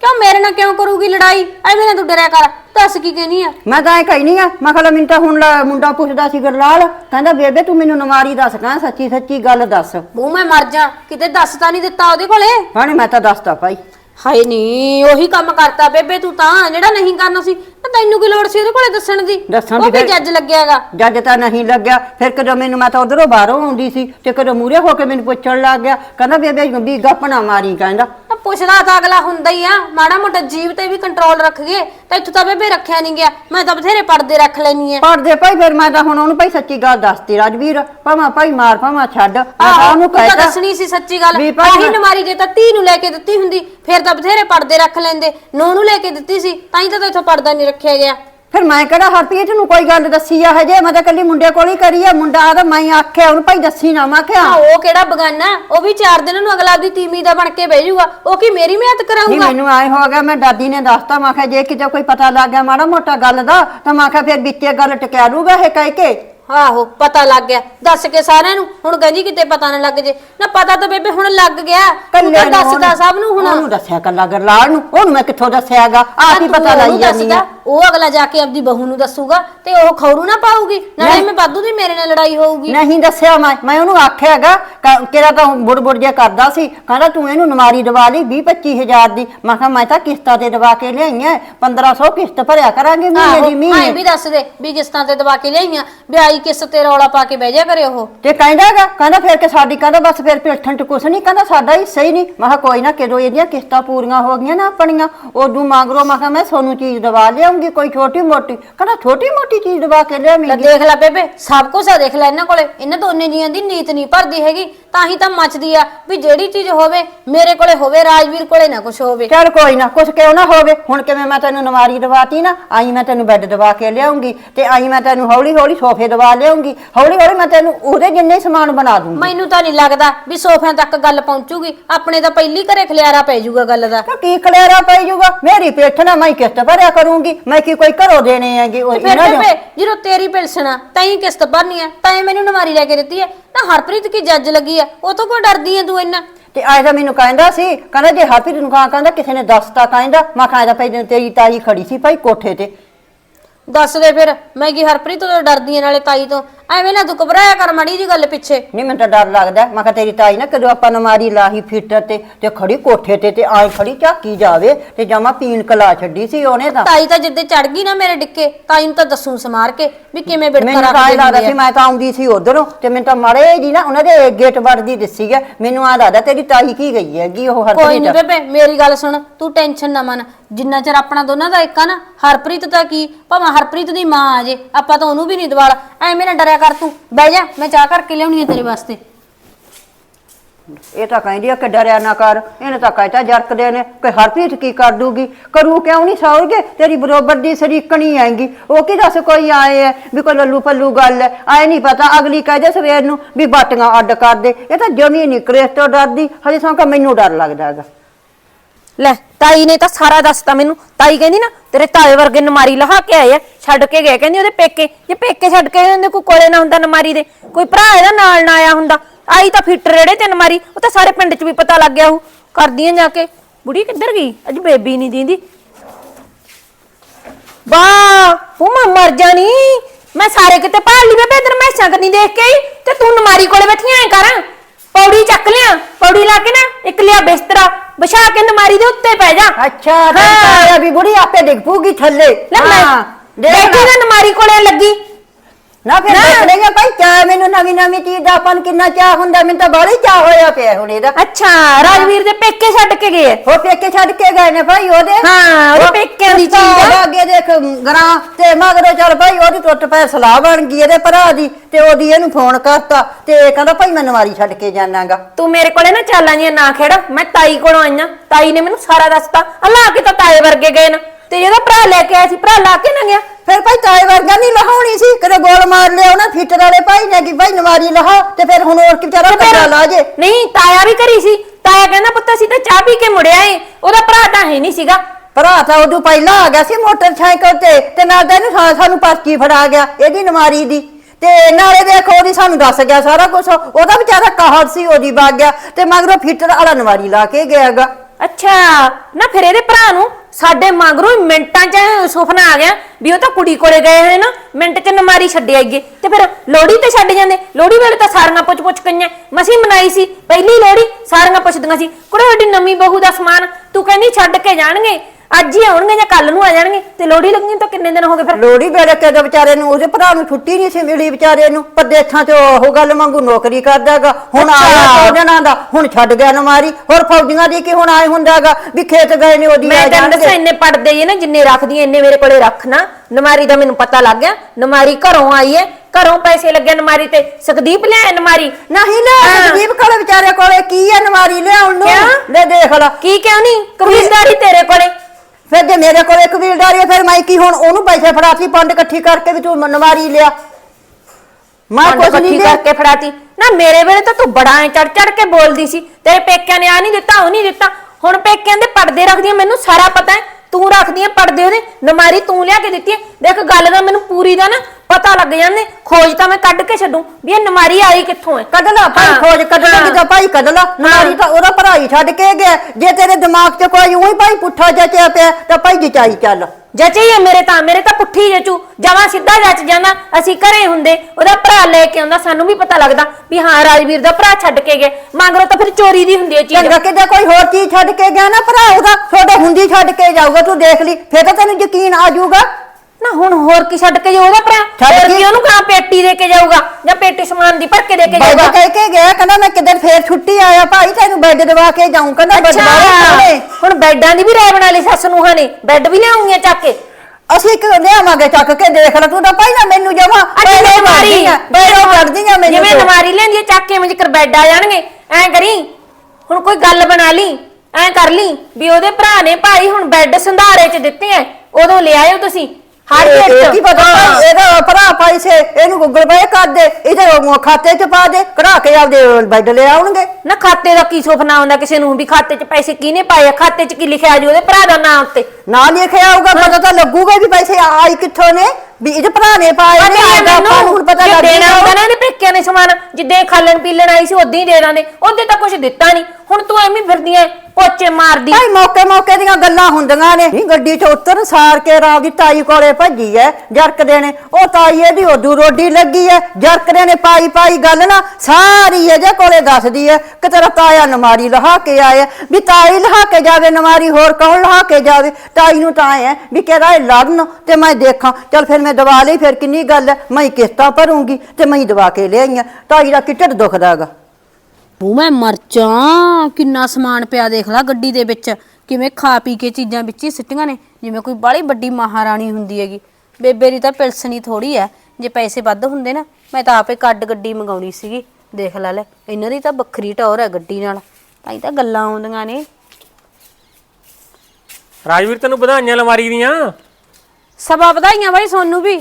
ਕਿਉਂ ਮੇਰੇ ਨਾਲ ਕਿਉਂ ਕਰੂਗੀ ਲੜਾਈ? ਐਵੇਂ ਨਾ ਤੂੰ ਡਰਿਆ ਕਰ। ਦੱਸ ਕੀ ਕਹਿਨੀ ਆ? ਮੈਂ ਤਾਂ ਇਹ ਕਹਿਨੀ ਆ ਮੈਂ ਕਿਹਾ ਮੈਨੂੰ ਤਾਂ ਹੁਣ ਲ- ਮੁੰਡਾ ਪੁੱਛਦਾ ਸੀ ਗਰਲਾਲ ਕਹਿੰਦਾ ਬੇਬੇ ਤੂੰ ਮੈਨੂੰ ਨਮਾਰੀ ਦੱਸ ਕਹਿੰਦਾ ਸੱਚੀ ਸੱਚੀ ਗੱਲ ਦੱਸ। ਮੂੰਹ ਮੈਂ ਮਰ ਜਾ ਕਿਤੇ ਦੱਸ ਤਾਂ ਨਹੀਂ ਦਿੱਤਾ ਉਹਦੇ ਕੋਲੇ? ਹਾਣੇ ਮੈਂ ਤਾਂ ਦੱਸਦਾ ਭਾਈ। ਹਾਏ ਨਹੀਂ ਉਹੀ ਕੰਮ ਕਰਤਾ ਬੇਬੇ ਤੂੰ ਤਾਂ ਜਿਹੜਾ ਨਹੀਂ ਕਰਨਾ ਸੀ ਤਾਂ ਤੈਨੂੰ ਕੀ ਲੋੜ ਸੀ ਉਹਦੇ ਕੋਲੇ ਦੱਸਣ ਦੀ? ਦੱਸਣ ਉਹ ਦੀ ਵੀ ਫਿਰ- ਜੱਜ ਲੱਗਿਆਗਾ। ਜੱਜ ਤਾਂ ਨਹੀਂ ਲੱਗਿਆ। ਫਿਰ ਕਦੋਂ ਮੈਨੂੰ ਮੈਂ ਤਾਂ ਉਧਰੋਂ ਬਾਹਰੋਂ ਆਉਂਦੀ ਸੀ ਤੇ ਕਦੋਂ ਮੂਰੇ ਹੋ ਕੇ ਮੈਨੂੰ ਪੁੱਛਣ ਲੱਗ ਗਿਆ। ਕਹਿੰਦਾ ਬੇਬੇ ਵੀ ਗੱਪਣਾ ਮਾਰੀ ਕਹਿੰਦਾ। ਤਾਂ ਪੁੱਛਦਾ ਤਾਂ ਅਗਲਾ ਹੁੰਦਾ ਹੀ ਆ। ਮਾੜਾ ਮੋਟਾ ਜੀਵ ਤੇ ਵੀ ਕੰਟਰੋਲ ਰੱਖ ਗਏ ਤਾਂ ਇੱਥੋਂ ਤਾਂ ਬੇਬੇ ਰੱਖਿਆ ਨਹੀਂ ਗਿਆ। ਮੈਂ ਤਾਂ ਬਥੇਰੇ ਪਰਦੇ ਰੱਖ ਲੈਣੀ ਆ। ਪੜਦੇ ਭਾਈ ਫਿਰ ਮੈਂ ਤਾਂ ਹੁਣ ਉਹਨੂੰ ਭਾਈ ਸੱਚੀ ਗੱਲ ਦੱਸਤੀ ਰਾਜਵੀਰ। ਭਾਵੇਂ ਭਾਈ ਮਾਰ ਭਾਵੇਂ ਛੱਡ। ਮੈਂ ਤਾਂ ਉਹਨੂੰ ਤੂੰ ਤਾਂ ਕਹਿਤਾ ਦੱਸਣੀ ਸੀ ਸੱਚੀ ਗੱਲ। ਵੀ ਭਾਈ ਆਹੀ ਮੈਂ- ਨਮਾਰੀ ਜੇ ਤਾਂ ਧੀ ਨੂੰ ਲੈ ਕੇ ਦਿੱਤੀ ਹੁੰਦੀ ਫਿਰ ਤਾਂ ਬਥੇਰੇ ਪਰਦੇ ਰੱਖ ਲੈਂਦੇ। ਨੂੰਹ ਨੂੰ ਲੈ ਕੇ ਦਿੱਤੀ ਸੀ ਤਾਂ ਹੀ ਤਾਂ ਇੱਥੋਂ ਪਰਦਾ ਨਹੀਂ ਰੱਖਿਆ ਗਿਆ। ਫਿਰ ਮੈਂ ਕਿਹੜਾ ਹਰਪ੍ਰੀਤ ਨੂੰ ਕੋਈ ਗੱਲ ਦੱਸੀ ਆ ਹਜੇ? ਮੈਂ ਤਾਂ ਕੱਲੀ ਮੁੰਡੇ ਕੋਲ ਹੀ ਕਰੀ ਆ। ਮੁੰਡਾ ਆਦਾ ਮੈਂ ਆਖਿਆ ਉਹਨੂੰ ਭਾਈ ਦੱਸੀ ਨਾ ਮੈਂ ਕਿਹਾ ਉਹ ਕਿਹੜਾ ਬਗਾਨਾ? ਉਹ ਵੀ ਚਾਰ ਦਿਨ ਨੂੰ ਅਗਲਾ ਦੀ ਤੀਮੀ ਦਾ ਬਣ ਕੇ ਬਹਿ ਜਾਊਗਾ। ਉਹ ਕੀ ਮੇਰੀ ਮਿਹਨਤ ਨਹੀਂ ਕਰਾਊਗਾ? ਮੈਨੂੰ ਆਏ ਹੋ ਗਿਆ ਮੈਂ ਦਾਦੀ ਨੇ ਦੱਸਤਾ ਮੈਂ ਕਿਹਾ ਜੇ ਕਿਤੇ ਕੋਈ ਪਤਾ ਲੱਗ ਗਿਆ ਮਾੜਾ ਮੋਟਾ ਗੱਲ ਦਾ ਤਾਂ ਮੈਂ ਕਿਹਾ ਫਿਰ ਵਿੱਚੇ ਗੱਲ ਟਕਿਆ ਲੂਗਾ ਇਹ ਕਹਿ ਕੇ। ਆਹੋ ਪਤਾ ਲੱਗ ਗਿਆ। ਦੱਸ ਕੇ ਸਾਰਿਆਂ ਨੂੰ ਹੁਣ ਕਹਿੰਦੀ ਕਿਤੇ ਪਤਾ ਨਾ ਲੱਗ ਜੇ। ਨਾ ਪਤਾ ਤਾਂ ਬੇਬੇ ਹੁਣ ਲੱਗ ਗਿਆ। ਤੂੰ ਦੱਸਦਾ ਸਭ ਨੂੰ ਹੁਣ। ਉਹਨੂੰ ਦੱਸਿਆ ਕੱਲਾ ਗਰਲਾਲ ਨੂੰ ਉਹਨੂੰ ਮੈਂ ਕਿੱਥੋਂ ਦੱਸਿਆਗਾ? ਆਪ ਹੀ ਪਤਾ ਲਾਈ ਜਾਂਦੀ ਆ। ਉਹ ਅਗਲਾ ਜਾ ਕੇ ਆਪਦੀ ਬਹੂ ਨੂੰ ਦੱਸੂਗਾ ਤੇ ਉਹ ਖੌਰੂ ਨਾ ਪਾਊਗੀ ਨਾਲੇ। ਮੈਂ ਵਾਧੂ ਦੀ ਮੇਰੇ ਨਾਲ ਲੜਾਈ ਹੋਊਗੀ। ਨਹੀਂ ਦੱਸਿਆ ਮੈਂ ਮੈਂ ਉਹਨੂੰ ਆਖਿਆਗਾ ਕਿਹੜਾ ਤਾਂ ਬੁੜ ਬੁੜ ਜਿਹਾ ਕਰਦਾ ਸੀ ਕਹਿੰਦਾ ਤੂੰ ਇਹਨੂੰ ਨਮਾਰੀ ਦਵਾ ਲਈ 20 25000 ਦੀ। ਮੈਂ ਕਿਹਾ ਮੈਂ ਤਾਂ ਕਿਸ਼ਤਾਂ ਤੇ ਦਵਾ ਕੇ ਲਿਆਈਆਂ 1500 ਕਿਸ਼ਤ ਭਰਿਆ ਕਰਾਂਗੇ ਮਹੀਨੇ ਆਹੋ ਦੀ ਹਾਂ ਮਹੀਨੇ ਵੀ ਦੱਸ ਦੇ ਵੀ ਕਿਸ਼ਤਾਂ ਤੇ ਦਵਾ ਕੇ ਲਿਆਈਆਂ ਵਿਆਹੀ ਕਿਸ਼ਤ ਤੇ ਰੌਲਾ ਪਾ ਕੇ ਬਹਿ ਜਾ ਕਰੇ ਉਹ। ਤੇ ਕਹਿੰਦਾਗਾ ਕਹਿੰਦਾ ਫਿਰ ਕਿ ਸਾਡੀ ਕਹਿੰਦਾ ਬਸ ਫਿਰ ਪਿਲਠਣ ਚ ਕੁਛ ਨਹੀਂ ਕਹਿੰਦਾ ਸਾਡਾ ਹੀ ਨਹੀਂ ਮੈਂ ਕਿਹਾ ਕੋਈ ਨਾ ਕਿਦੋਂ ਇਹਦੀਆਂ ਕਿਸ਼ਤਾਂ ਪੂਰੀਆਂ ਹੋ ਗਈਆਂ ਨਾ ਆਪਣੀਆਂ ਉਦੋਂ ਮੰਗਰੋ ਮੈਂ ਕਿਹਾ ਮੈਂ ਸੋਨੂੰ ਚੀਜ਼ ਦਵਾ ਲਿਆਉਂਗੀ ਕੋਈ ਛੋਟੀ ਮੋਟੀ। ਕਹਿੰਦਾ ਛੋਟੀ ਮੋਟੀ ਚੀਜ਼ ਦਵਾ ਕੇ ਲੈ ਲਿਆਵਾਂਗੀ ਦੇਖ ਲੈ ਬੇਬੇ ਸਭ ਕੁਝ ਆ ਦੇਖ ਲੈ ਇਹਨਾਂ ਕੋਲੇ। ਇਹਨਾਂ ਦੋਨੇ ਜੀਆਂ ਦੀ ਨੀਤ ਨਹੀਂ ਭਰਦੀ ਹੈਗੀ ਤਾਂ ਹੀ ਤਾਂ ਮੱਚਦੀ ਆ ਵੀ ਜਿਹੜੀ ਚੀਜ਼ ਹੋਵੇ ਮੇਰੇ ਕੋਲੇ ਹੋਵੇ ਰਾਜਵੀਰ ਕੋਲੇ ਨਾ ਕੁਝ ਹੋਵੇ। ਚੱਲ ਕੋਈ ਨਾ ਕੁਛ ਕਿਉਂ ਨਾ ਹੋਵੇ। ਹੁਣ ਕਿਵੇਂ ਮੈਂ ਤੈਨੂੰ ਨਵਾਰੀ ਦਵਾਤੀ ਨਾ ਆਈ ਮੈਂ ਤੈਨੂੰ ਬੈੱਡ ਦਵਾ ਕੇ ਲਿਆਉਂਗੀ ਤੇ ਆਈ ਮੈਂ ਤੈਨੂੰ ਹੌਲੀ ਹੌਲੀ ਸੋਫੇ ਦਵਾ ਲਿਆਉਂਗੀ। ਹੌਲੀ ਹੌਲੀ ਮੈਂ ਤੈਨੂੰ ਉਹਦੇ ਜਿੰਨੇ ਹੀ ਸਮਾਨ ਬਣਾ ਦੂੰਗੀ। ਮੈਨੂੰ ਤਾਂ ਨਹੀਂ ਲੱਗਦਾ ਵੀ ਸੋਫਿਆਂ ਤੱਕ ਗੱਲ ਪਹੁੰਚੂਗੀ। ਆਪਣੇ ਤਾਂ ਪਹਿਲੀ ਘਰੇ ਖਲਿਆਰਾ ਪੈ ਜਾਊਗਾ ਗੱਲ ਦਾ। ਤਾਂ ਕੀ ਖਲੇਰਾ ਪੈ ਜਾਊਗਾ? ਮੇਰੀ ਪੇਠ ਨਾ ਮੈਂ ਕਿਸ਼ਤ ਭਰਿਆ ਕਰੂੰਗੀ। ਮੈਂ ਕੀ ਕੋਈ ਘਰੋਂ ਦੇਣੇ ਹੈਗੇ? ਉਹ ਤੇ ਫਿਰ ਇਹਨਾਂ ਦੇ ਬੇਬੇ ਜਦੋਂ ਤੇਰੀ ਪਿਲਸਣਾ ਤਾਂ ਹੀ ਕਿਸ਼ਤ ਭਰਨੀ ਆ ਤਾਂ ਹੀ ਮੈਨੂੰ ਨਮਾਰੀ ਲੈ ਕੇ ਦਿੱਤੀ ਹੈ ਤਾਂ ਹਰਪ੍ਰੀਤ ਕੀ ਜੱਜ ਲੱਗੀ ਆ? ਉਹ ਤੋਂ ਕਿਉਂ ਡਰਦੀ ਆ ਤੂੰ ਇੰਨਾ? ਤੇ ਆਏ ਤਾਂ ਮੈਨੂੰ ਕਹਿੰਦਾ ਸੀ ਕਹਿੰਦਾ ਜੇ ਹਰਪ੍ਰੀਤ ਨੂੰ ਕਹਾਂ ਕਹਿੰਦਾ ਕਿਸੇ ਨੇ ਦੱਸਤਾ ਕਹਿੰਦਾ ਮੈਂ ਕਹਿੰਦਾ ਭਾਈ ਤੇਰੀ ਤਾਈ ਖੜੀ ਸੀ ਭਾਈ ਕੋਠੇ ਤੇ। ਦੱਸ ਦੇ ਫਿਰ ਮੈਂ ਕੀ ਹਰਪ੍ਰੀਤ ਤੋਂ ਡਰਦੀ ਆ ਨਾਲੇ ਤਾਈ ਤੋਂ? ਐਵੇਂ ਨਾ ਤੂੰ ਘਬਰਾਇਆ ਕਰ ਮੜੀ ਜੀ ਗੱਲ ਪਿੱਛੇ। ਨਹੀਂ ਮੈਨੂੰ ਤਾਂ ਡਰ ਲੱਗਦਾ ਮੈਂ ਕਿਹਾ ਤੇਰੀ ਤਾਈ ਨਾ ਕਦੋਂ ਆਪਾਂ ਨਮਾਰੀ ਲਾਹੀ ਫਿੱਟਰ ਤੇ ਤੇ ਖੜੀ ਕੋਠੇ ਤੇ ਤੇ ਆਏ ਖੜੀ ਝਾਕੀ ਜਾਵੇ ਤੇ ਜਮਾ ਪੀਣ ਕਲਾ ਛੱਡੀ ਸੀ ਉਹਨੇ ਤਾਂ। ਤਾਈ ਤਾਂ ਜਿੱਦੇ ਚੜ ਗਈ ਨਾ ਮੇਰੇ ਡਿੱਕੇ ਤਾਈ ਨੂੰ ਤਾਂ ਦੱਸੂ ਸਮਾਰ ਕੇ ਵੀ ਕਿਵੇਂ ਬਿੜਕਾ ਮੈਨੂੰ ਤਾਂ ਇਹ ਲੱਗਦਾ ਸੀ ਮੈਂ ਤਾਂ ਆਉਂਦੀ ਸੀ ਉਧਰੋਂ ਤੇ ਮੈਨੂੰ ਤਾਂ ਮੜੇ ਜੀ ਨਾ ਉਹਨਾਂ ਦੇ ਗੇਟ ਵੜਦੀ ਦਿਸੀ ਗਿਆ ਮੈਨੂੰ ਆ ਲੱਗਦਾ ਤੇਰੀ ਤਾਈ ਕੀ ਗਈ ਹੈਗੀ ਉਹ ਕੋਈ ਨਹੀਂ ਹਰਪ੍ਰੀਤ ਬੇਬੇ ਮੇਰੀ ਗੱਲ ਸੁਣ ਤੂੰ ਟੈਨਸ਼ਨ ਨਾ ਮੰਨ। ਜਿੰਨਾ ਚਿਰ ਆਪਣਾ ਦੋਨਾਂ ਦਾ ਇੱਕ ਆ ਨਾ ਹਰਪ੍ਰੀਤ ਤਾਂ ਕੀ ਭਾਵੇਂ ਹਰਪ੍ਰੀਤ ਦੀ ਮਾਂ ਆ ਜੇ, ਆਪਾਂ ਤਾਂ ਉਹਨੂੰ ਵੀ ਨਹੀਂ ਦਵਾਲ। ਐਵੇਂ ਨਾ ਡਰਿਆ ਕਰ ਤੂੰ। ਬਹਿ ਜਾ, ਮੈਂ ਚਾਹ ਕਰਕੇ ਲਿਆਉਣੀ ਆ ਤੇਰੇ ਵਾਸਤੇ। ਇਹ ਤਾਂ ਕਹਿੰਦੀ ਆ ਕਿ ਡਰਿਆ ਨਾ ਕਰ। ਇਹਨੇ ਤਾਂ ਕਹਿਤਾ ਜਰਕਦੇ ਨੇ ਕਿ ਹਰਪ੍ਰੀਤ ਕੀ ਕਰ ਦੂਗੀ। ਕਰੂ ਕਿਉਂ ਨਹੀਂ ਸੌਰਗੇ? ਤੇਰੀ ਬਰੋਬਰ ਦੀ ਸਰੀਕਣੀ ਆਏਗੀ। ਉਹ ਕੀ ਦੱਸ ਕੋਈ ਆਏ ਹੈ ਵੀ ਕੋਈ ਲੱਲੂ ਪੱਲੂ ਗੱਲ ਹੈ ਆਏ ਨਹੀਂ ਪਤਾ ਅਗਲੀ ਕਹਿ ਦੇ ਸਵੇਰ ਨੂੰ ਵੀ ਬਾਟੀਆਂ ਅੱਡ ਕਰ ਦੇ। ਇਹ ਤਾਂ ਜਮੀ ਨਹੀਂ ਕ੍ਰੇਸ ਤੋਂ ਡਰਦੀ। ਹਜੇ ਸੌਂ ਕਿ ਮੈਨੂੰ ਡਰ ਲੱਗਦਾ ਹੈਗਾ। ਲੈ, ਤਾਈ ਨੇ ਤਾਂ ਸਾਰਾ ਦੱਸਤਾ ਮੈਨੂੰ। ਤਾਈ ਕਹਿੰਦੀ ਨਾ, ਤੇਰੇ ਤਾਏ ਵਰਗੇ ਨਮਾਰੀ ਲਹਾ ਕੇ ਆਏ ਆ, ਛੱਡ ਕੇ ਗਏ। ਕਹਿੰਦੀ ਉਹਦੇ ਪੇਕੇ। ਜੇ ਪੇਕੇ ਛੱਡ ਕੇ ਜਾਂਦੇ ਕੋਈ ਕੋਲੇ ਨਾ ਹੁੰਦਾ ਨਮਾਰੀ ਦੇ। ਕੋਈ ਭਰਾ ਇਹਦਾ ਨਾਲ ਨਾ ਆਇਆ ਹੁੰਦਾ। ਆਈ ਤਾਂ ਫਿੱਟ ਰੇੜੇ ਤੇ ਨਮਾਰੀ, ਉਹ ਤਾਂ ਸਾਰੇ ਪਿੰਡ 'ਚ ਵੀ ਪਤਾ ਲੱਗ ਗਿਆ ਉਹ ਕਰਦੀਆਂ ਜਾ ਕੇ। ਬੁੜੀ ਕਿੱਧਰ ਗਈ? ਅੱਜ ਬੇਬੀ ਨਹੀਂ ਦਿੰਦੀ। ਵਾਹ ਉਹ ਮਰ ਜਾਣੀ। ਮੈਂ ਸਾਰੇ ਕਿਤੇ ਭਾਲ ਲਈ ਬੇਬੇ ਇਧਰ ਮੈਸਾਂ ਕਰਨੀ ਦੇਖ ਕੇ ਆਈ। ਤੇ ਤੂੰ ਨਮਾਰੀ ਕੋਲੇ ਬੈਠੀ ਐ ਕਰ। ਪੌੜੀ ਚੱਕ ਲਿਆ ਪੌੜੀ ਲਾ ਕੇ ਨਾ ਇੱਕ ਲਿਆ ਬਿਸਤਰਾ ਵਿਛਾ ਕੇ ਨਮਾਰੀ ਦੇ ਉੱਤੇ ਪੈ ਜਾ ਅੱਛਾ ਤੇ ਹਾਂ। ਤਾਇਆ ਵੀ ਬੁੜੀ ਆਪੇ ਡਿੱਗ ਪੂਗੀ ਥੱਲੇ ਲੈ ਮੈਂ ਦੇਖ ਬੈਠੀ ਲੈ। ਨਾ ਨਮਾਰੀ ਕੋਲੇ ਲੱਗੀ ਨਾ ਫਿਰ ਨਾ। ਦੇਖ ਲਈਏ ਭਾਈ ਚਾਹ ਮੈਨੂੰ ਨਵੀਂ ਨਵੀਂ ਚੀਜ਼ ਦਾ ਆਪਾਂ ਨੂੰ ਕਿੰਨਾ ਚਾਹ ਹੁੰਦਾ ਮੈਨੂੰ ਤਾਂ ਬੜਾ ਹੀ ਚਾਹ ਹੋਇਆ ਪਿਆ ਹੁਣ ਇਹਦਾ ਅੱਛਾ ਰਾਜਵੀਰ ਦੇ ਪੇਕੇ ਛੱਡ ਕੇ ਗਏ ਹੋ ਪੇਕੇ ਛੱਡ ਕੇ ਗਏ ਨੇ ਭਾਈ ਉਹਦੇ ਹਾਂ, ਉਹਦੇ ਉਹ ਪੇਕਿਆਂ ਦੀ ਚੀਜ਼ ਆ। ਗਰਾਂ ਤੇ ਮਗਰੋਂ ਚੱਲ ਭਾਈ ਉਹਦੀ ਟੁੱਟ ਪੈ ਸਲਾਹ ਬਣ ਗਈ ਇਹਦੇ ਭਰਾ ਦੀ ਤੇ ਉਹਦੀ ਇਹਨੂੰ ਫੋਨ ਕਰਤਾ ਤੇ ਇਹ ਕਹਿੰਦਾ ਭਾਈ ਮੈਂ ਨਵਾਰੀ ਛੱਡ ਕੇ ਜਾਣਾਗਾ। ਤੂੰ ਮੇਰੇ ਕੋਲੇ ਨਾ ਚਾਲਾਂ ਜੀਆਂ ਨਾ ਖੇੜ ਮੈਂ ਤਾਈ ਕੋਲੋਂ ਆਈਆਂ ਤਾਈ ਨੇ ਮੈਨੂੰ ਸਾਰਾ ਦੱਸਤਾ ਅੱਲਾ ਕੇ ਤਾਂ ਤਾਏ ਵਰਗੇ ਗਏ ਨਾ। ਤੇ ਇਹਦਾ ਭਰਾ ਲੈ ਕੇ ਆਇਆ ਸੀ ਭਰਾ ਲਾ ਕੇ ਨਾ ਗਿਆ। ਫਿਰ ਭਾਈ ਤਾਏ ਵਰਗਾ ਨਹੀਂ ਲਹਾਉਣੀ ਸੀ ਕਦੇ ਗੋਲ ਮਾਰ ਲਿਆ ਉਹਨਾਂ ਫੀਟਰ ਵਾਲੇ ਭਾਈ ਨੇ ਕਿ ਭਾਈ ਨਵਾਰੀ ਲਹਾ ਤੇ ਫਿਰ ਹੁਣ ਹੋਰ ਕੀ ਵਿਚਾਰਾ ਕੱਪੜਾ ਲਾ ਜੇ। ਨਹੀਂ ਤਾਇਆ ਵੀ ਕਰੀ ਸੀ। ਤਾਇਆ ਕਹਿੰਦਾ ਪੁੱਤ ਅਸੀਂ ਤਾਂ ਚਾਹ ਪੀ ਕੇ ਮੁੜਿਆ ਏ। ਉਹਦਾ ਭਰਾ ਤਾਂ ਹੈ ਨਹੀਂ ਸੀਗਾ। ਭਰਾ ਤਾਂ ਉਦੋਂ ਪਹਿਲਾਂ ਆ ਗਿਆ ਸੀ ਮੋਟਰਸਾਈਕਲ ਤੇ ਤੇ ਨਾਲ ਤਾਂ ਇਹਨੂੰ ਸਾ- ਸਾਨੂੰ ਪਰਚੀ ਫੜਾ ਗਿਆ, ਇਹਦੀ ਨਮਾਰੀ ਦੀ। ਤੇ ਨਾਲੇ ਦੇਖੋ ਉਹਦੀ ਸਾਨੂੰ ਦੱਸ ਗਿਆ ਸਾਰਾ ਕੁਝ ਉਹਦਾ ਵਿਚਾਰਾ ਕਾਹੜ ਸੀ, ਉਹਦੀ ਵਗ ਗਿਆ। ਤੇ ਮਗਰੋਂ ਫੀਟਰ ਵਾਲਾ ਨਵਾਰੀ ਲਾ ਕੇ ਗਿਆਗਾ ਅੱਛਾ, ਨਾ ਫਿਰ ਇਹਦੇ ਭਰਾ ਨੂੰ ਸਾਡੇ ਮਗਰੋਂ ਹੀ ਮਿੰਟਾਂ 'ਚ ਸੁਪਨਾ ਆ ਗਿਆ ਵੀ ਉਹ ਤਾਂ ਕੁੜੀ ਕੋਲੇ ਗਏ ਹੋਏ ਨਾ, ਮਿੰਟ 'ਚ ਨਮਾਰੀ ਛੱਡ ਆਈਏ। ਤੇ ਫਿਰ ਲੋੜੀ ਤੇ ਛੱਡ ਜਾਂਦੇ। ਲੋੜੀ ਵੇਲੇ ਤਾਂ ਸਾਰੀਆਂ ਪੁੱਛ ਪੁੱਛ ਕਈਆਂ ਮਸੀਂ ਮਨਾਈ ਸੀ। ਪਹਿਲੀ ਲੋੜੀ ਸਾਰੀਆਂ ਪੁੱਛਦੀਆਂ ਸੀ, ਕੁੜੇ ਏਡੀ ਨਵੀਂ ਬਹੂ ਦਾ ਸਮਾਨ ਤੂੰ ਕਹਿੰਦੀ ਛੱਡ ਕੇ ਜਾਣਗੇ? ਅੱਜ ਹੀ ਆਉਣਗੇ ਜਾਂ ਕੱਲ ਨੂੰ ਆ ਜਾਣਗੇ? ਤੇ ਲੋੜੀ ਲੱਗਣੀ ਤਾਂ ਕਿੰਨੇ ਦਿਨ ਹੋ ਗਏ ਫਿਰ? ਲੋੜੀ ਵੇਲੇ ਕਿਤੇ ਵਿਚਾਰੇ ਨੂੰ ਉਹਦੇ ਭਰਾ ਨੂੰ ਛੁੱਟੀ ਨਹੀਂ ਸੀ ਮਿਲੀ ਵਿਚਾਰੇ ਨੂੰ ਪ੍ਰਦੇਸ਼ਾਂ 'ਚ ਉਹ ਗੱਲ ਵਾਂਗੂ ਨੌਕਰੀ ਕਰਦਾਗਾ। ਹੁਣ। ਆਇਆ ਦੋ ਦਿਨਾਂ ਦਾ ਹੁਣ ਛੱਡ ਗਿਆ ਨਮਾਰੀ ਹੋਰ ਫੌਜੀਆਂ ਦੀ ਕੀ ਹੁਣ ਆਏ ਹੁੰਦਾਗਾ ਵੀ ਖੇਤ ਗਏ ਨੇ ਉਹਦੀ ਮੈਂ ਆ ਤੈਨੂੰ ਦੱਸਾਂ ਜਾਣਗੇ। ਇੰਨੇ ਪੜਦੇ ਹੀ ਨਾ ਜਿੰਨੇ ਰੱਖਦੀ ਇੰਨੇ ਮੇਰੇ ਕੋਲੇ ਰੱਖਣਾ ਨਮਾਰੀ ਦਾ ਮੈਨੂੰ ਪਤਾ ਲੱਗ ਗਿਆ ਨਮਾਰੀ ਘਰੋਂ ਆਈ ਹੈ ਘਰੋਂ ਪੈਸੇ ਲੱਗੇ ਨਮਾਰੀ ਤੇ। ਸੁਖਦੀਪ ਲਿਆ ਨਮਾਰੀ ਨਹੀਂ ਲੈ ਹਾਂ। ਸੰਦੀਪ ਕੋਲੇ ਵਿਚਾਰੇ ਕੋਲੇ ਕੀ ਹੈ ਨਮਾਰੀ ਲਿਆਉਣ ਨੂੰ? ਕਿਆ? ਲੈ ਦੇਖ ਲਾ। ਕੀ ਕਿਉਂ ਨਹੀਂ ਕਬੀਲਦਾਰੀ ਤੇਰੇ ਕੋਲੇ। ਫਿਰ ਜੇ ਮੇਰੇ ਕੋਲ ਇੱਕ ਵੀਲਦਾਰੀ ਹੈ ਫਿਰ ਮੈਂ ਕੀ ਹੁਣ ਉਹਨੂੰ ਪੈਸੇ ਫੜਾਤੀ ਪੰਡ ਇਕੱਠੀ ਕਰਕੇ ਵੀ ਤੂੰ ਨਵਾਰੀ ਲਿਆ। ਮੈਂ ਪੰਡ ਕੁਝ ਨਹੀਂ ਦੇ ਕਰਕੇ ਫੜਾਤੀ। ਨਾ ਮੇਰੇ ਵੇਲੇ ਤਾਂ ਤੂੰ ਬੜਾ ਐ ਚੜ ਚੜ ਕੇ ਬੋਲਦੀ ਸੀ। ਤੇਰੇ ਪੇਕਿਆਂ ਨੇ ਆ ਨਹੀਂ ਦਿੱਤਾ ਉਹ ਨਹੀਂ ਦਿੱਤਾ। ਹੁਣ ਪੇਕਿਆਂ ਦੇ ਪਰਦੇ ਰੱਖਦੀਆਂ ਮੈਨੂੰ ਸਾਰਾ ਪਤਾ ਹੈ। ਤੂੰ ਰੱਖਦੀਆਂ ਪਰਦੇ ਉਹਦੇ ਨਮਾਰੀ ਤੂੰ ਲਿਆ ਕੇ ਦਿੱਤੀ ਦੇਖ ਗੱਲ ਦਾ ਮੈਨੂੰ ਪੂਰੀ ਦਾ ਨਾ ਪਤਾ ਲੱਗ ਜਾਂਦੇ ਖੋਜ ਤਾਂ ਮੈਂ ਕੱਢ ਕੇ ਛੱਡੂ ਵੀ ਇਹ ਨਮਾਰੀ ਆਈ ਕਿੱਥੋਂ ਹੈ ਕੱਢ ਲਾ ਭਾਈ ਹਾਂ, ਖੋਜ ਕੱਢ ਹਾਂ। ਲਾ ਤਾਂ ਭਾਈ ਕੱਢ ਲਾ। ਨਵਾਰੀ ਤਾਂ ਉਹਦਾ ਭਰਾ ਹੀ ਛੱਡ ਕੇ ਗਿਆ। ਜੇ ਤੇਰੇ ਦਿਮਾਗ 'ਚ ਕੋਈ ਉਹੀ ਭਾਈ ਪੁੱਠਾ ਜਚਿਆ ਪਿਆ ਤਾਂ ਭਾਈ ਜਚਾਈ ਚੱਲ। ਜਚੇ ਹੀ ਆ ਮੇਰੇ ਤਾਂ ਮੇਰੇ ਤਾਂ ਪੁੱਠੀ ਜਚੂ ਜਮਾਂ ਸਿੱਧਾ ਜਚ ਜਾਂਦਾ, ਅਸੀਂ ਘਰੇ ਹੁੰਦੇ, ਉਹਦਾ ਭਰਾ ਲੈ ਕੇ ਆਉਂਦਾ, ਸਾਨੂੰ ਵੀ ਪਤਾ ਲੱਗਦਾ ਵੀ ਹਾਂ, ਰਾਜਵੀਰ ਦਾ ਭਰਾ ਛੱਡ ਕੇ ਗਿਆ। ਮਗਰੋਂ ਤਾਂ ਫਿਰ ਚੋਰੀ ਦੀ ਹੁੰਦੀ ਹੈ ਚੀਜ਼। ਚੰਗਾ ਕਿਤੇ ਕੋਈ ਹੋਰ ਚੀਜ਼ ਛੱਡ ਕੇ ਗਿਆ ਨਾ ਭਰਾ, ਉਹਦਾ, ਤੁਹਾਡੇ ਹੁੰਦੀ ਛੱਡ ਕੇ ਜਾਊਗਾ, ਤੂੰ ਦੇਖ ਲਈ, ਫਿਰ ਤਾਂ ਤੈਨੂੰ ਯਕੀਨ ਆ ਜਾਊਗਾ। ਨਾ ਹੁਣ ਹੋਰ ਕੀ ਛੱਡ ਕੇ ਜਾਊ ਉਹਦਾ ਭਰਾ? ਛੱਡ ਕੇ- ਕੀ ਉਹਨੂੰ ਕਹਾਂ ਪੇਟੀ ਦੇ ਕੇ ਜਾਊਗਾ ਜਾਂ ਪੇਟੀ ਸਮਾਨ ਦੀ ਭਰ ਕੇ ਦੇ ਕੇ ਬਾਬਾ ਜਾਊਗਾ? ਕਹਿ ਕੇ ਗਿਆ ਕਹਿੰਦਾ ਮੈਂ ਕਿੱਧਰ ਫੇਰ ਛੁੱਟੀ ਆਇਆ ਭਾਈ ਤੈਨੂੰ ਬੈੱਡ ਦਵਾ ਕੇ ਜਾਊਂ ਕਹਿੰਦਾ ਬੈੱਡ ਅੱਛਾ ਵਾਲੇ ਹੁਣ ਬੈੱਡਾਂ ਦੀ ਵੀ ਰਾਇ ਬਣਾ ਲਈ ਸੱਸ ਨੂੰਹਾਂ ਨੇ। ਬੈੱਡ ਵੀ ਲਿਆਉਂਗੀਆਂ ਚੱਕ ਕੇ। ਅਸੀਂ ਇੱਕ ਲਿਆਵਾਂਗੇ ਚੱਕ ਕੇ ਦੇਖ ਲੈ ਤੂੰ ਤਾਂ ਪਹਿਲਾਂ ਮੈਨੂੰ ਜਮਾ ਅੱਜ ਨਮਾਰੀ ਬੈਰੋ ਕਰਦੀਆਂ ਮੈਨੂੰ ਜਿਵੇਂ ਤੂੰ। ਨਮਾਰੀ ਲੈਂਦੀ ਹੈ ਚੱਕ ਕੇ ਮੁੰਜ ਕਰ ਬੈੱਡ ਆ ਜਾਣਗੇ ਐਂ ਕਰੀ। ਹੁਣ ਕੋਈ ਗੱਲ ਬਣਾ ਲਈ ਐਂ ਕਰ ਲਈ ਵੀ ਉਹਦੇ ਭਰਾ ਨੇ ਭਾਈ ਹੁਣ ਬੈੱਡ ਸੰਧਾਰੇ ਚ ਦਿੱਤੇ ਐ ਉਦੋਂ ਲਿਆਇਓ ਤੁਸੀਂ। ਹਰ ਡੇਟ ਕੀ ਪਤਾ? ਇਹਦਾ ਭਰਾ ਪੈਸੇ ਇਹਨੂੰ ਗੂਗਲ ਪੇ ਕਰ ਦੇ ਇਹਦੇ ਉਹ ਖਾਤੇ 'ਚ ਪਾ ਦੇ ਕਢਾ ਕੇ ਆਪਦੇ ਬੈੱਡ ਲੈ ਆਉਣਗੇ। ਨਾ ਖਾਤੇ ਦਾ ਕੀ ਸੁਪਨਾ ਆਉਂਦਾ ਕਿਸੇ ਨੂੰ ਵੀ ਖਾਤੇ 'ਚ ਪੈਸੇ ਕਿਹਨੇ ਪਾਏ ਆ? ਖਾਤੇ 'ਚ ਕੀ ਲਿਖਿਆ ਜੀ ਉਹਦੇ ਭਰਾ ਦਾ ਨਾਮ ਉੱਤੇ ਨਾ ਲਿਖਿਆ ਆਊਗਾ ਪਤਾ ਤਾਂ ਲੱਗੂਗਾ ਵੀ ਪੈਸੇ ਆਈ ਕਿੱਥੋਂ ਨੇ ਵੀ ਇਹਦੇ ਭਰਾ ਨੇ ਪਾਏ ਨੇ ਪਤਾ ਆਪਦਾ ਆਪਾਂ ਨੂੰ ਹੁਣ ਪਤਾ ਜੇ ਲੱਗ ਦੇਣਾ ਜਾਊਗਾ। ਹੁੰਦਾ ਨਾ ਇਹਦੇ ਪੇਕਿਆਂ ਨੇ ਸਮਾਨ ਜਿੱਦੇ ਖਾਲਣ ਪੀਲਣ ਆਈ ਸੀ ਉਦੋਂ ਹੀ ਦੇ ਦਾਂਦੇ ਉਹਦੇ ਤਾਂ ਕੁਝ ਦਿੱਤਾ ਨਹੀਂ। ਹੁਣ ਤੂੰ ਐਵੇਂ ਹੀ ਫਿਰਦੀ ਐ ਪੋਚੇ ਮਾਰਦੀ। ਭਾਈ ਮੌਕੇ ਮੌਕੇ ਦੀਆਂ ਗੱਲਾਂ ਹੁੰਦੀਆਂ ਨੇ। ਨਹੀਂ ਗੱਡੀ 'ਚ ਉਤਰ ਸਾਰ ਕੇ ਰਾਵ ਦੀ ਤਾਈ ਕੋਲੇ ਭੱਜੀ ਐ ਜਰਕਦੇ ਨੇ। ਉਹ ਤਾਈ ਇਹਦੀ ਉਦੋਂ ਰੋਡੀ ਲੱਗੀ ਐ ਜਰਕਦੇ ਨੇ ਪਾਈ ਪਾਈ ਗੱਲ ਨਾ, ਸਾਰੀ ਇਹਦੇ ਕੋਲੇ ਦੱਸਦੀ ਐ, ਕਿ ਤੇਰਾ ਤਾਇਆ ਨਮਾਰੀ ਲਹਾ ਕੇ ਆਇਆ, ਵੀ ਤਾਈ ਲਹਾ ਕੇ ਜਾਵੇ, ਨਮਾਰੀ ਹੋਰ ਕੌਣ ਲਹਾ ਕੇ ਜਾਵੇ? ਤਾਈ ਨੂੰ ਤਾਂ ਐ ਵੀ ਕਿਹੜਾ ਇਹ ਲੜਨ, ਤੇ ਮੈਂ ਦੇਖਾਂ, ਚਲ ਫਿਰ ਮੈਂ ਦਵਾ ਲਈ, ਫਿਰ ਕਿੰਨੀ ਗੱਲ ਐ, ਮੈਂ ਕਿਸ਼ਤਾਂ ਭਰੂੰਗੀ, ਤੇ ਮੈਂ ਹੀ ਦਵਾ ਕੇ ਲਿਆਈਆਂ ਤਾਈ ਦਾ ਕਿੱਟੜ ਦੁਖਦਾਗਾ ਉਹ ਮੈਂ ਮਰ ਜਾ ਕਿੰਨਾ ਸਮਾਨ ਪਿਆ ਦੇਖ ਲੈ ਗੱਡੀ ਦੇ ਵਿੱਚ। ਕਿਵੇਂ ਖਾ ਪੀ ਕੇ ਚੀਜ਼ਾਂ ਵਿੱਚ ਹੀ ਸਿੱਟੀਆਂ ਨੇ, ਜਿਵੇਂ ਕੋਈ ਬਾਹਲੀ ਵੱਡੀ ਮਹਾਰਾਣੀ ਹੁੰਦੀ ਹੈਗੀ। ਬੇਬੇ ਦੀ ਤਾਂ ਪਿਲਸਣੀ ਥੋੜੀ ਐ, ਜੇ ਪੈਸੇ ਵੱਧ ਹੁੰਦੇ ਨਾ ਮੈਂ ਤਾਂ ਆਪੇ ਕੱਡ ਗੱਡੀ ਮੰਗਾਉਣੀ ਸੀਗੀ। ਦੇਖ ਲੈ ਲੈ ਇਹਨਾਂ ਦੀ ਤਾਂ ਵੱਖਰੀ ਟੌਰ ਹੈ ਗੱਡੀ ਨਾਲ। ਤਾਂ ਹੀ ਤਾਂ ਗੱਲਾਂ ਆਉਂਦੀਆਂ ਨੇ। ਰਾਜਵੀਰ ਤੈਨੂੰ ਵਧਾਈਆਂ ਲਮਾਰੀ ਦੀਆਂ? ਸਭਾ ਵਧਾਈਆਂ ਬਾਈ ਸੋਨੂੰ ਵੀ।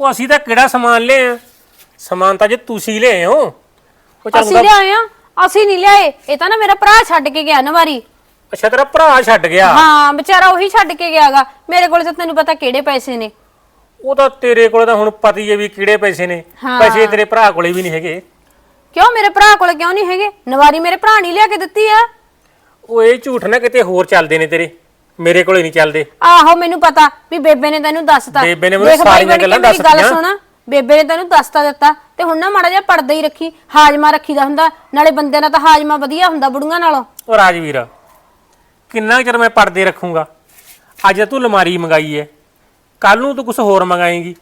ਉਹ ਅਸੀਂ ਤਾਂ ਕਿਹੜਾ ਸਮਾਨ ਲਿਆ ਆ? ਸਮਾਨ ਤਾਂ ਜੇ ਤੁਸੀਂ ਲਿਆਏ ਹੋ। ਉਹ ਚੱਲ ਅਸੀਂ ਲਿਆਏ ਆ ਅਸੀਂ ਨਹੀਂ ਲਿਆਏ। ਇਹ ਤਾਂ ਨਾ ਮੇਰਾ ਭਰਾ ਛੱਡ ਕੇ ਗਿਆ ਨਾ ਵਾਰੀ ਅੱਛਾ ਤੇਰਾ ਭਰਾ ਛੱਡ ਗਿਆ? ਹਾਂ ਵਿਚਾਰਾ ਉਹੀ ਛੱਡ ਕੇ ਗਿਆਗਾ। ਮੇਰੇ ਕੋਲ ਤਾਂ ਤੈਨੂੰ ਪਤਾ ਕਿਹੜੇ ਪੈਸੇ ਨੇ। ਉਹ ਤਾਂ ਤੇਰੇ ਕੋਲੇ ਤਾਂ ਹੁਣ ਪਤਾ ਹੀ ਹੈ ਵੀ ਕਿਹੜੇ ਪੈਸੇ ਨੇ? ਹਾਂ। ਪੈਸੇ ਤੇਰੇ ਭਰਾ ਕੋਲੇ ਵੀ ਨਹੀਂ ਹੈਗੇ। ਕਿਉਂ ਮੇਰੇ ਭਰਾ ਕੋਲ ਕਿਉਂ ਨਹੀਂ ਹੈਗੇ? ਨਵਾਰੀ ਮੇਰੇ ਭਰਾ ਨਹੀਂ ਲਿਆ ਕੇ ਦਿੱਤੀ ਆ। ਉਹ ਇਹ ਝੂਠ ਨਾ ਕਿਤੇ ਹੋਰ ਚੱਲਦੇ ਨੇ ਤੇਰੇ। ਮੇਰੇ ਕੋਲੇ ਨਹੀਂ ਚੱਲਦੇ। ਆਹੋ ਮੈਨੂੰ ਪਤਾ ਵੀ ਬੇਬੇ ਨੇ ਤੈਨੂੰ ਦੱਸਤਾ। ਬੇਬੇ ਨੇ ਮੈਨੂੰ ਦੇਖ ਬਾਈ ਸਾਰੀਆਂ ਬਣ ਕੇ ਗੱਲਾਂ ਮੇਰੀ ਗੱਲ ਦੱਸਤੀਆਂ। ਸੁਣ। ਬੇਬੇ ਨੇ ਤੈਨੂੰ ਦੱਸਤਾ ਦਿੱਤਾ। ਤੇ ਹੁਣ ਨਾ ਮਾੜਾ ਜਿਹਾ ਪੜਦਾ ਹੀ ਰੱਖੀ। ਹਾਜਮਾ ਰੱਖੀਦਾ ਹੁੰਦਾ। ਨਾਲੇ ਬੰਦੇ ਨਾਲ ਤਾਂ ਹਾਜਮਾ ਵਧੀਆ ਹੁੰਦਾ ਬੁੜੀਆਂ ਨਾਲੋਂ। ਉਹ ਰਾਜਵੀਰ ਕਿੰਨਾ ਕੁ ਚਿਰ ਮੈਂ ਪਰਦੇ ਰੱਖੂੰਗਾ? ਅੱਜ ਤਾਂ ਤੂੰ ਲਮਾਰੀ ਮੰਗਾਈ ਐ ਕੱਲ ਨੂੰ ਤੂੰ ਕੁਝ ਹੋਰ ਮੰਗਾਏਂਗੀ।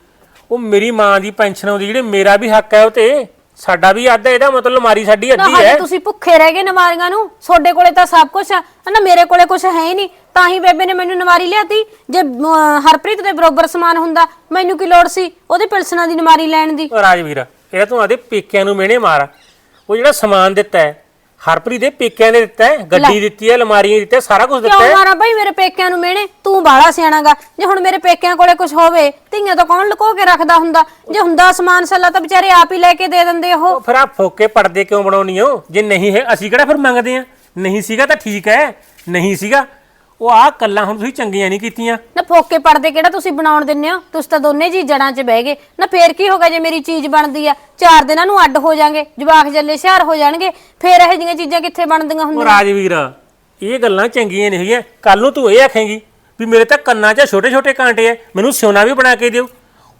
ਉਹ ਮੇਰੀ ਮਾਂ ਦੀ ਪੈਨਸ਼ਨ ਆਉਂਦੀ ਜਿਹੜੇ ਮੇਰਾ ਵੀ ਹੱਕ ਹੈ ਉਹ ਤੇ ਸਾਡਾ ਵੀ ਅੱਧ ਹੈ ਇਹਦਾ ਮਤਲਬ ਲਮਾਰੀ ਸਾਡੀ ਨਾ ਅੱਧੀ ਹਜੇ ਹੈ। ਤੁਸੀਂ ਭੁੱਖੇ ਰਹਿ ਗਏ ਨਮਾਰੀਆਂ ਨੂੰ ਤੁਹਾਡੇ ਕੋਲੇ ਤਾਂ ਸਭ ਕੁਝ ਆ। ਨਾ ਮੇਰੇ ਕੋਲੇ ਕੁਝ ਹੈ ਹੀ ਨਹੀਂ। ਤਾਂ ਹੀ ਬੇਬੇ ਨੇ ਮੈਨੂੰ ਨਮਾਰੀ ਲਿਆਤੀ। ਜੇ ਅਮ, ਹਰਪ੍ਰੀਤ ਦੇ ਬਰੋਬਰ ਸਮਾਨ ਹੁੰਦਾ ਮੈਨੂੰ ਕੀ ਲੋੜ ਸੀ ਉਹਦੇ ਪਿਲਸਣਾ ਦੀ ਨਮਾਰੀ ਲੈਣ ਦੀ? ਉਹ ਰਾਜਵੀਰ ਇਹ ਤੂੰ ਆਦੇ ਪੇਕਿਆਂ ਨੂੰ ਮਿਹਣੇ ਮਾਰ। ਉਹ ਜਿਹੜਾ ਸਮਾਨ ਦਿੱਤਾ ਹੈ ਹਰਪ੍ਰੀਤ ਦੇ ਪੇਕਿਆਂ ਨੇ ਦਿੱਤਾ ਹੈ ਗੱਡੀ ਦਿੱਤੀ ਹੈ ਲਮਾਰੀਆਂ ਦਿੱਤੀਆਂ ਸਾਰਾ ਕੁਝ ਦਿੱਤਾ ਕਿਉਂ ਹੈ। ਮਾਰਾ ਭਾਈ ਮੇਰੇ ਪੇਕਿਆਂ ਨੂੰ ਮਿਹਣੇ ਤੂੰ ਬਾਹਲਾ ਸਿਆਣਾਗਾ ਜੇ ਹੁਣ ਮੇਰੇ ਪੇਕਿਆਂ ਕੋਲੇ ਕੁਝ ਹੋਵੇ ਧੀਆਂ ਤਾਂ ਕੌਣ ਲੁਕੋ ਕੇ ਰੱਖਦਾ ਹੁੰਦਾ? ਜੇ ਹੁੰਦਾ ਸਮਾਨ ਸੱਲਾ ਤਾਂ ਵਿਚਾਰੇ ਆਪ ਹੀ ਲੈ ਕੇ ਦੇ ਦਿੰਦੇ ਉਹ। ਉਹ ਫਿਰ ਆ ਫੋਕੇ ਪਰਦੇ ਕਿਉਂ ਬਣਾਉਣੀ ਹੋ ਜੇ ਨਹੀਂ ਹੈ ਅਸੀਂ ਕਿਹੜਾ ਫਿਰ ਮੰਗਦੇ ਆ ਨਹੀਂ ਸੀਗਾ ਤਾਂ ਠੀਕ ਹੈ। ਨਹੀਂ ਸੀਗਾ ਉਹ ਆਹ ਕੱਲਾਂ ਹੁਣ ਤੁਸੀਂ ਚੰਗੀਆਂ ਨਹੀਂ ਕੀਤੀਆਂ। ਨਾ ਫੋਕੇ ਪੜਦੇ ਕਿਹੜਾ ਤੁਸੀਂ ਬਣਾਉਣ ਦਿੰਨੇ ਹੋ? ਤੁਸੀਂ ਤਾਂ ਦੋਨੇ ਜੀ ਜੜਾਂ 'ਚ ਬਹਿ ਗਏ। ਨਾ ਫੇਰ ਕੀ ਹੋਗਾ ਜੇ ਮੇਰੀ ਚੀਜ਼ ਬਣਦੀ ਆ? ਚਾਰ ਦਿਨਾਂ ਨੂੰ ਅੱਡ ਹੋ ਜਾਾਂਗੇ ਜਵਾਕ ਜੱਲੇ ਸ਼ਹਿਰ ਹੋ ਜਾਣਗੇ। ਫੇਰ ਇਹੋ ਜਿਹੀਆਂ ਚੀਜ਼ਾਂ ਕਿੱਥੇ ਬਣਦੀਆਂ ਉਹ ਹੁੰਦੀਆਂ ਰਾਜਵੀਰ ਇਹ ਗੱਲਾਂ ਚੰਗੀਆਂ ਨਹੀਂ ਹੈਗੀਆਂ। ਕੱਲ ਨੂੰ ਤੂੰ ਇਹ ਆਖੇਂਗੀ ਵੀ ਮੇਰੇ ਤਾਂ ਕੰਨਾਂ 'ਚ ਛੋਟੇ ਛੋਟੇ ਕਾਂਟੇ ਐ। ਮੈਨੂੰ ਸਿਉਣਾ ਵੀ ਬਣਾ ਕੇ ਦਿਓ।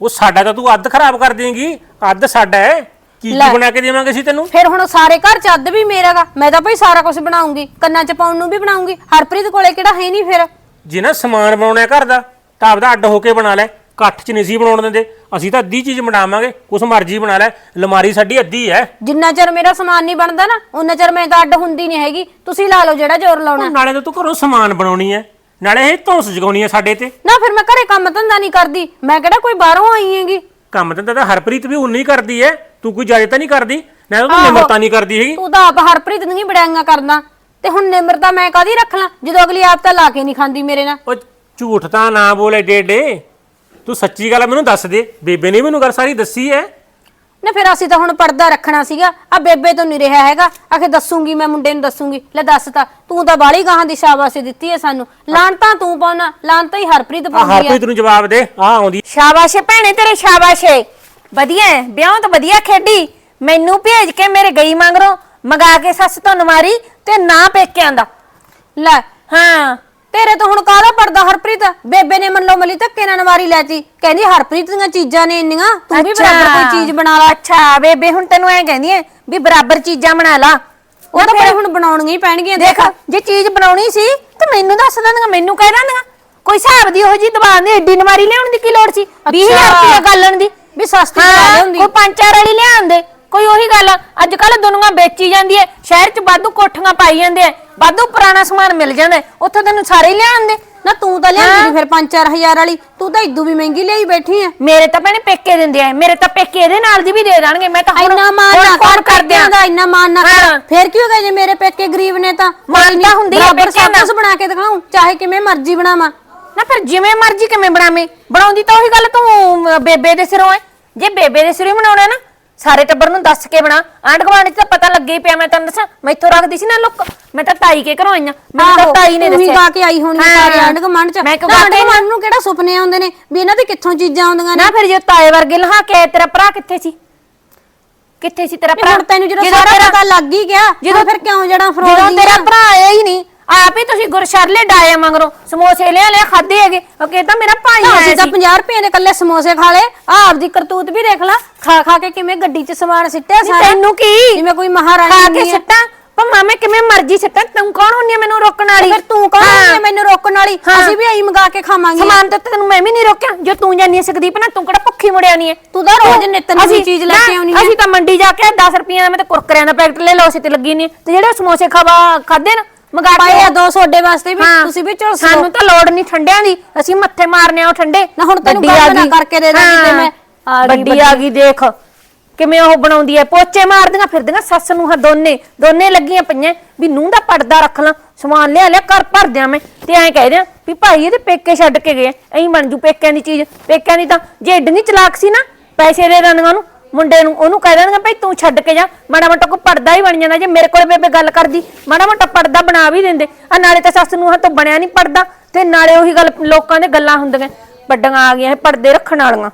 ਉਹ ਸਾਡਾ ਤਾਂ ਤੂੰ ਅੱਧ ਖਰਾਬ ਕਰ ਦੇਂਗੀ। ਅੱਧ ਸਾਡਾ ਹੈ ਕੀ ਕੀ ਬਣਾ ਕੇ ਦੇਵਾਂਗੇ ਅਸੀਂ ਤੈਨੂੰ? ਫਿਰ ਹੁਣ ਸਾਰੇ ਘਰ 'ਚ ਅੱਧ ਵੀ ਮੇਰਾਗਾ। ਮੈਂ ਤਾਂ ਭਾਈ ਸਾਰਾ ਕੁਝ ਬਣਾਉਂਗੀ। ਕੰਨਾਂ 'ਚ ਪਾਉਣ ਨੂੰ ਵੀ ਬਣਾਉਂਗੀ। ਹਰਪ੍ਰੀਤ ਕੋਲੇ ਕਿਹੜਾ ਹੈ ਨਹੀਂ ਫਿਰ? ਜੇ ਨਾ ਸਮਾਨ ਬਣਾਉਣਾ ਹੈ ਘਰ ਦਾ ਤਾਂ ਆਪਦਾ ਅੱਡ ਹੋ ਕੇ ਬਣਾ ਲੈ। ਇਕੱਠ 'ਚ ਨਹੀਂ ਸੀ ਬਣਾਉਣ ਦਿੰਦੇ। ਅਸੀਂ ਤਾਂ ਅੱਧੀ ਚੀਜ਼ ਬਣਾਵਾਂਗੇ। ਕੁਛ ਮਰਜ਼ੀ ਬਣਾ ਲੈ। ਲਮਾਰੀ ਸਾਡੀ ਅੱਧੀ ਹੈ। ਜਿੰਨਾ ਚਿਰ ਮੇਰਾ ਸਮਾਨ ਨਹੀਂ ਬਣਦਾ ਨਾ ਉਹਨਾਂ ਚਿਰ ਮੈਂ ਤਾਂ ਅੱਡ ਹੁੰਦੀ ਨਹੀਂ ਹੈਗੀ। ਤੁਸੀਂ ਲਾ ਲਓ ਜਿਹੜਾ ਜ਼ੋਰ ਲਾਉਣਾ ਨਾਲੇ ਤਾਂ ਤੂੰ ਘਰੋਂ ਸਮਾਨ ਬਣਾਉਣੀ ਹੈ। ਨਾਲੇ ਇਹ ਧੌਂਸ ਜਗਾਉਣੀ ਹੈ ਸਾਡੇ ਤੇ। ਨਾ ਫਿਰ ਮੈਂ ਘਰੇ ਕੰਮ ਧੰਦਾ ਨਹੀਂ ਕਰਦੀ। ਮੈਂ ਕਿਹੜਾ ਕੋਈ ਬਾਹਰੋਂ ਆਈ ਹੈਗੀ? ਕੰਮ ਤਾਂ ਤਾਂ ਹਰਪ੍ਰੀਤ ਵੀ ਉਨੀ ਹੀ ਕਰਦੀ ਹੈ ਤੂੰ ਕੋਈ ਜ਼ਿਆਦਾ ਤਾਂ ਨਹੀਂ ਕਰਦੀ? ਨਾ ਤੂੰ ਨਿਮਰਤਾ ਨਹੀਂ ਕਰਦੀ ਹੈਗੀ। ਤੂੰ ਤਾਂ ਆਪ ਹਰਪ੍ਰੀਤ ਨਹੀਂ ਬੜਾਈਆਂ ਕਰਦਾ ਤੇ ਹੁਣ ਨਿਮਰਤਾ ਮੈਂ ਕਾਦੀ ਰੱਖ ਲਾਂ? ਜਦੋਂ ਅਗਲੀ ਆਪ ਤਾਂ ਲਾ ਕੇ ਨਹੀਂ ਖਾਂਦੀ ਮੇਰੇ ਨਾਲ। ਉਹ ਝੂਠ ਤਾਂ ਨਾ ਬੋਲੇ ਡੇਡੇ। ਤੂੰ ਸੱਚੀ ਗੱਲ ਮੈਨੂੰ ਦੱਸ ਦੇ। ਬੇਬੇ ਨੇ ਮੈਨੂੰ ਗੱਲ ਸਾਰੀ ਦੱਸੀ ਹੈ ਨਾ ਫਿਰ ਅਸੀਂ ਤਾਂ ਹੁਣ ਪਰਦਾ ਰੱਖਣਾ ਸੀਗਾ। ਆ ਬੇਬੇ ਤੋਂ ਨਹੀਂ ਰਿਹਾ ਹੈਗਾ। ਆਖੇ ਦੱਸੂਗੀ ਮੈਂ ਮੁੰਡੇ ਨੂੰ ਦੱਸੂਗੀ। ਲੈ ਦੱਸ ਤਾ ਤੂੰ ਤਾਂ ਬਾਲੀ ਗਾਹਾਂ ਦੀ ਸ਼ਾਬਾਸ਼ੀ ਦਿੱਤੀ ਹੈ ਸਾਨੂੰ। ਲਾਣ ਤਾਂ ਪਾਉਣਾ ਲਾਣ ਤਾਂ ਹੀ ਹਰਪ੍ਰੀਤ ਆ ਪਾਉਂਦੀ ਹੈ ਹਰਪ੍ਰੀਤ ਨੂੰ ਜਵਾਬ ਦੇ ਆ ਆਉਂਦੀ। ਸ਼ਾਬਾਸ਼ ਏ ਭੈਣੇ ਤੇਰੇ ਸ਼ਾਬਾਸ਼। ਏ ਵਧੀਆ ਹੈ, ਵਿਆਹ ਤਾਂ ਵਧੀਆ ਖੇਡੀ। ਮੈਨੂੰ ਭੇਜ ਕੇ ਮੇਰੇ ਗਈ ਮੰਗਰੋਂ ਮੰਗਾ ਕੇ ਸੱਸ ਤੋਂ ਨਮਾਰੀ ਤੇ ਨਾ ਪੇਕਿਆਂ ਦਾ। ਲੈ ਹਾਂ। ਤੇਰੇ ਤੋਂ ਹੁਣ ਕਾਹਦਾ ਪਰਦਾ ਹਰਪ੍ਰੀਤ? ਬੇਬੇ ਨੇ ਮੰਨਲੋ ਮਲੀ ਧੱਕੇ ਨਾਲ ਨਵਾਰੀ ਲੈਤੀ ਕਹਿੰਦੀ ਹਰਪ੍ਰੀਤ ਦੀਆਂ ਚੀਜ਼ਾਂ ਨੇ ਇੰਨੀਆਂ ਤੂੰ ਵੀ ਬਰਾਬਰ ਕੋਈ ਚੀਜ਼ ਬਣਾ ਲਾ। ਅੱਛਾ ਬੇਬੇ ਹੁਣ ਤੈਨੂੰ ਐ ਕਹਿੰਦੀ ਐ ਵੀ ਬਰਾਬਰ ਚੀਜ਼ਾਂ ਬਣਾ ਲਾ। ਉਹ ਤਾਂ ਫਿਰ ਹੁਣ ਬਣਾਉਣੀਆਂ ਹੀ ਪੈਣਗੀਆਂ ਦੇਖ ਜੇ ਚੀਜ਼ ਬਣਾਉਣੀ ਸੀ ਤੇ ਮੈਨੂੰ ਦੱਸ ਦਿੰਦੀਆਂ ਮੈਨੂੰ ਕਹਿ ਦਿੰਦੀਆਂ। ਕੋਈ ਹਿਸਾਬ ਦੀ ਉਹ ਜੀ ਦਵਾਨ ਦੀ ਏਡੀ ਨਮਾਰੀ ਲਿਆਉਣ ਦੀ ਕੀ ਲੋੜ ਸੀ? 20000 ਰੁਪਏ ਗੱਲਣ ਦੀ ਵੀ ਸਸਤੀ ਹਾਂ ਲਿਆਉਂਦੀ ਕੋਈ ਪੰਜ ਚਾਰ ਵਾਲੀ ਲਿਆਉਂਦੇ ਕੋਈ ਉਹੀ ਗੱਲ। ਅੱਜ ਕੱਲ ਦੁਨੀਆ ਵੇਚੀ ਜਾਂਦੀ ਐ ਸ਼ਹਿਰ 'ਚ ਵਾਧੂ ਕੋਠੀਆਂ ਪਾਈ ਜਾਂਦੇ ਐ। ਵਾਧੂ ਪੁਰਾਣਾ ਸਮਾਨ ਮਿਲ ਜਾਂਦਾ ਉੱਥੋਂ ਤੈਨੂੰ ਸਾਰੇ ਹੀ ਲਿਆਉਂਦੇ ਨਾ ਤੂੰ ਤਾਂ ਲਿਆਂਦੀ ਨੀ ਫਿਰ 5-4000 ਵਾਲੀ। ਤੂੰ ਤਾਂ ਇਦੋਂ ਵੀ ਮਹਿੰਗੀ ਲਈ ਬੈਠੀ ਐ। ਮੇਰੇ ਤਾਂ ਭੈਣੇ ਪੇਕੇ ਦਿੰਦੇ ਆ ਮੇਰੇ ਤਾਂ ਪੇਕੇ ਇਹਦੇ ਨਾਲ ਦੀ ਵੀ ਦੇ ਦੇਣਗੇ। ਮੈਂ ਤਾਂ ਹੁਣ ਇੰਨਾ ਮਾਨ ਹੁਣ ਨਾ ਕੌਣ ਕਰ ਕਰਦੇ ਆ। ਪੇਕਿਆਂ ਦਾ ਇੰਨਾ ਮਾਨ ਨਾ ਕਰ। ਹਾਂ। ਫਿਰ ਕੀ ਹੋ ਗਿਆ ਜੇ ਮੇਰੇ ਪੇਕੇ ਗਰੀਬ ਨੇ ਤਾਂ? ਮਾਨ ਕੋਈ ਨੀ, ਤਾਂ ਹੁੰਦੀ ਆ ਬਰਾਬਰ ਪੇਕਿਆਂ ਸਭ। ਕੁਛ ਬਣਾ ਕੇ ਦਿਖਾਉਂ ਚਾਹੇ ਕਿਵੇਂ ਮਰਜ਼ੀ ਬਣਾਵਾਂ। ਨਾ ਫਿਰ ਜਿਵੇਂ ਮਰਜ਼ੀ ਕਿਵੇਂ ਬਣਾਵੇਂ। ਬਣਾਉਂਦੀ ਤਾਂ ਉਹੀ ਗੱਲ ਤੂੰ ਅਮ, ਬੇਬੇ ਦੇ ਸਿਰੋਂ ਐ। ਜੇ ਬੇਬੇ ਦੇ ਸਿਰੋਂ ਹੀ ਬਣਾਉਣਾ ਨਾ ਸਾਰੇ ਟੱਬਰ ਨੂੰ ਦੱਸ ਕੇ ਬਣਾ। ਆਂਢ ਗੁਆਂਢ 'ਚ ਤਾਂ ਪਤਾ ਲੱਗੇ ਹੀ ਪਿਆ ਮੈਂ ਤੈਨੂੰ ਦੱਸਾਂ ਮੈਥੋਂ ਰੱਖਦੀ ਸੀ ਨਾ ਲੁੱਕ। ਮੈਂ ਤਾਂ ਤਾਈ ਕੇ ਘਰੋਂ ਆਈਆਂ ਮੈਨੂੰ ਤਾਂ ਤਾਈ ਨੇ ਦੱਸਿਆ। ਗਾ ਕੇ ਆਈ ਹੋਣੀ ਹਾਂ। ਸਾਰੇ ਆਂਢ ਗੁਆਂਢ ਚ। ਮੈਂ ਗਾ ਆਂਢ ਗੁਆਂਢ ਨੂੰ ਕਿਹੜਾ ਸੁਪਨੇ ਆਉਂਦੇ ਨੇ ਵੀ ਇਹਨਾਂ ਦੇ ਕਿੱਥੋਂ ਚੀਜ਼ਾਂ ਆਉਂਦੀਆਂ ਨੇ? ਨਾ ਫਿਰ ਜੇ ਤਾਏ ਵਰਗੇ ਲਹਾ ਕੇ ਆਏ, ਤੇਰਾ ਭਰਾ ਕਿੱਥੇ ਸੀ? ਕਿੱਥੇ ਸੀ ਤੇਰਾ ਭਰਾ ਹੁਣ ਤੈਨੂੰ ਜਦੋਂ ਜਦੋਂ ਸਾਰਾ ਤੇਰਾ- ਪਤਾ ਲੱਗ ਹੀ ਗਿਆ ਜਦੋਂ ਫਿਰ ਕਿਉਂ ਜੜਾ ਜਦੋਂ ਫਰੋਲਦੀ ਤੇਰਾ ਭਰਾ ਆਇਆ ਹੀ ਨਹੀਂ ਆਪ ਹੀ ਤੁਸੀਂ ਗੁਰਸ਼ਰਲੇ ਡਾਏ ਮਗਰੋਂ। ਸਮੋਸੇ ਲਿਆ ਲਿਆ ਖਾਦੇ ਹੈਗੇ। ਉਹ ਕਹਿੰਦਾ ਮੇਰਾ ਭਾਈ ਅਸੀਂ ਆਇਆ ਤਾਂ ਸੀ। 50 ਰੁਪਏ ਦੇ ਕੱਲੇ ਸਮੋਸੇ ਖਾ ਲਏ। ਆਹ ਆਪਦੀ ਕਰਤੂਤ ਵੀ ਦੇਖ ਲੈ। ਖਾ ਖਾ ਕੇ ਕਿਵੇਂ ਗੱਡੀ 'ਚ ਸਮਾਨ ਸਿੱਟਿਆ ਨਹੀਂ, ਸਾਰਾ। ਤੈਨੂੰ ਕੀ? ਜਿਵੇਂ ਕੋਈ ਮਹਾਰਾਣੀ ਖਾ ਹੁੰਦੀ ਕੇ ਹੈ। ਸਿੱਟਾਂ? ਪਰ ਮੈਂ ਕਿਵੇਂ ਮਰਜ਼ੀ ਸਿੱਟਾਂ? ਤੂੰ ਕੌਣ ਹੁੰਨੀ ਆ ਮੈਨੂੰ ਰੋਕਣ ਵਾਲੀ? ਫਿਰ ਤੂੰ ਕੌਣ ਹਾਂ। ਹੈ। ਮੈਨੂੰ ਰੋਕਣ ਵਾਲੀ? ਹਾਂ। ਅਸੀਂ ਵੀ ਆਈ ਮੰਗਾ ਕੇ ਖਾਵਾਂਗੇ। ਸਮਾਨ ਤਾਂ ਤੈਨੂੰ ਮੈਂ ਵੀ ਨਹੀਂ ਰੋਕਿਆ। ਜੋ ਤੂੰ ਜਾਨੀ ਸਕਦੀਪ ਨਾ ਤੂੰ ਕਿਹੜਾ ਭੁੱਖੀ ਮੁੜਿਆ ਨਹੀਂ ਤੂੰ ਤਾਂ ਰੋਜ਼ ਨਿੱਤ ਨਵੀਂ ਅਸੀਂ- ਚੀਜ਼ ਲੈ ਕੇ ਆਉਣੀ ਹੈ। ਅਸੀਂ ਤਾਂ ਮੰਡੀ ਜਾ ਕੇ 10 ਰੁਪਈਆਂ ਦਾ ਮੈਂ ਤਾਂ ਕੁਰਕਰਿਆਂ ਦਾ ਪੈਕਟ ਲੈ ਲਓ ਸੀ ਤੇ ਲੱਗੀ ਨਹੀਂ। ਤੇ ਜਿਹੜੇ ਸਮੋਸੇ ਖਾਵਾ ਖਾਦੇ ਨਾ ਮੰਗਾ ਪਾਏ ਆ ਦੋ ਸੋਡੇ ਵਾਸਤੇ ਵੀ ਹਾਂ। ਤੁਸੀਂ ਵੀ ਝੁਲਸ ਲਓ। ਸਾਨੂੰ ਤਾਂ ਲੋੜ ਨਹੀਂ ਠੰਡਿਆਂ ਦੀ ਅਸੀਂ ਮੱਥੇ ਮਾਰਨੇ ਆ ਉਹ ਠੰਡੇ ਨਾ ਹੁਣ ਤੈਨੂੰ ਵੱਡੀ ਕੰਮ ਨਾ ਗਈ। ਕਰਕੇ ਦੇ ਤੇ ਹਾਂ। ਮੈਂ ਆ ਗਈ ਵੱਡੀ ਆ ਗਈ ਦੇਖ ਕਿਵੇਂ ਉਹ ਬਣਾਉਂਦੀ ਐ ਪੋਚੇ ਮਾਰਦੀਆਂ ਫਿਰਦੀਆਂ ਸੱਸ ਨੂੰ ਹਾਂ ਦੋਨੇ ਦੋਨੇ ਲੱਗੀਆਂ ਪਈਆਂ ਵੀ ਨੂੰਹ ਦਾ ਪਰਦਾ ਰੱਖ ਲਾਂ ਸਮਾਨ ਲਿਆ ਲਿਆ ਘਰ ਭਰ ਦਿਆਂ ਮੈਂ ਤੇ ਐਂ ਕਹਿ ਦਿਆਂ ਵੀ ਭਾਈ ਇਹਦੇ ਪੇਕੇ ਛੱਡ ਕੇ ਗਏ ਐਂ ਬਣ ਜੂ ਪੇਕਿਆਂ ਦੀ ਚੀਜ਼ ਪੇਕਿਆਂ ਦੀ ਤਾਂ ਜੇ ਏਡੀ ਚਲਾਕ ਸੀ ਨਾ ਪੈਸੇ ਦੇ ਦਿੰਦੀਆਂ ਉਹਨੂੰ ਮੁੰਡੇ ਨੂੰ ਉਹਨੂੰ ਕਹਿ ਦੇਣਗੇ, ਭਾਈ ਤੂੰ ਛੱਡ ਕੇ ਜਾ, ਮਾੜਾ ਮੋਟਾ ਕੋ ਪਰਦਾ ਹੀ ਬਣ ਜਾਂਦਾ ਜੇ ਮੇਰੇ ਕੋਲ ਬੇਬੇ ਗੱਲ ਕਰਦੀ। ਮਾੜਾ ਮੋਟਾ ਪਰਦਾ ਬਣਾ ਵੀ ਦਿੰਦੇ। ਆ ਨਾਲੇ ਤਾਂ ਸੱਸ ਨੂੰ ਹਾਂ ਤੋਂ ਬਣਿਆ ਨਹੀਂ ਪਰਦਾ। ਤੇ ਨਾਲੇ ਉਹੀ ਗੱਲ ਲੋਕਾਂ ਦੇ ਗੱਲਾਂ ਹੁੰਦੀਆਂ। ਵੱਡੀਆਂ ਆ ਗਈਆਂ ਇਹ ਪਰਦੇ ਰੱਖਣ ਵਾਲੀਆਂ।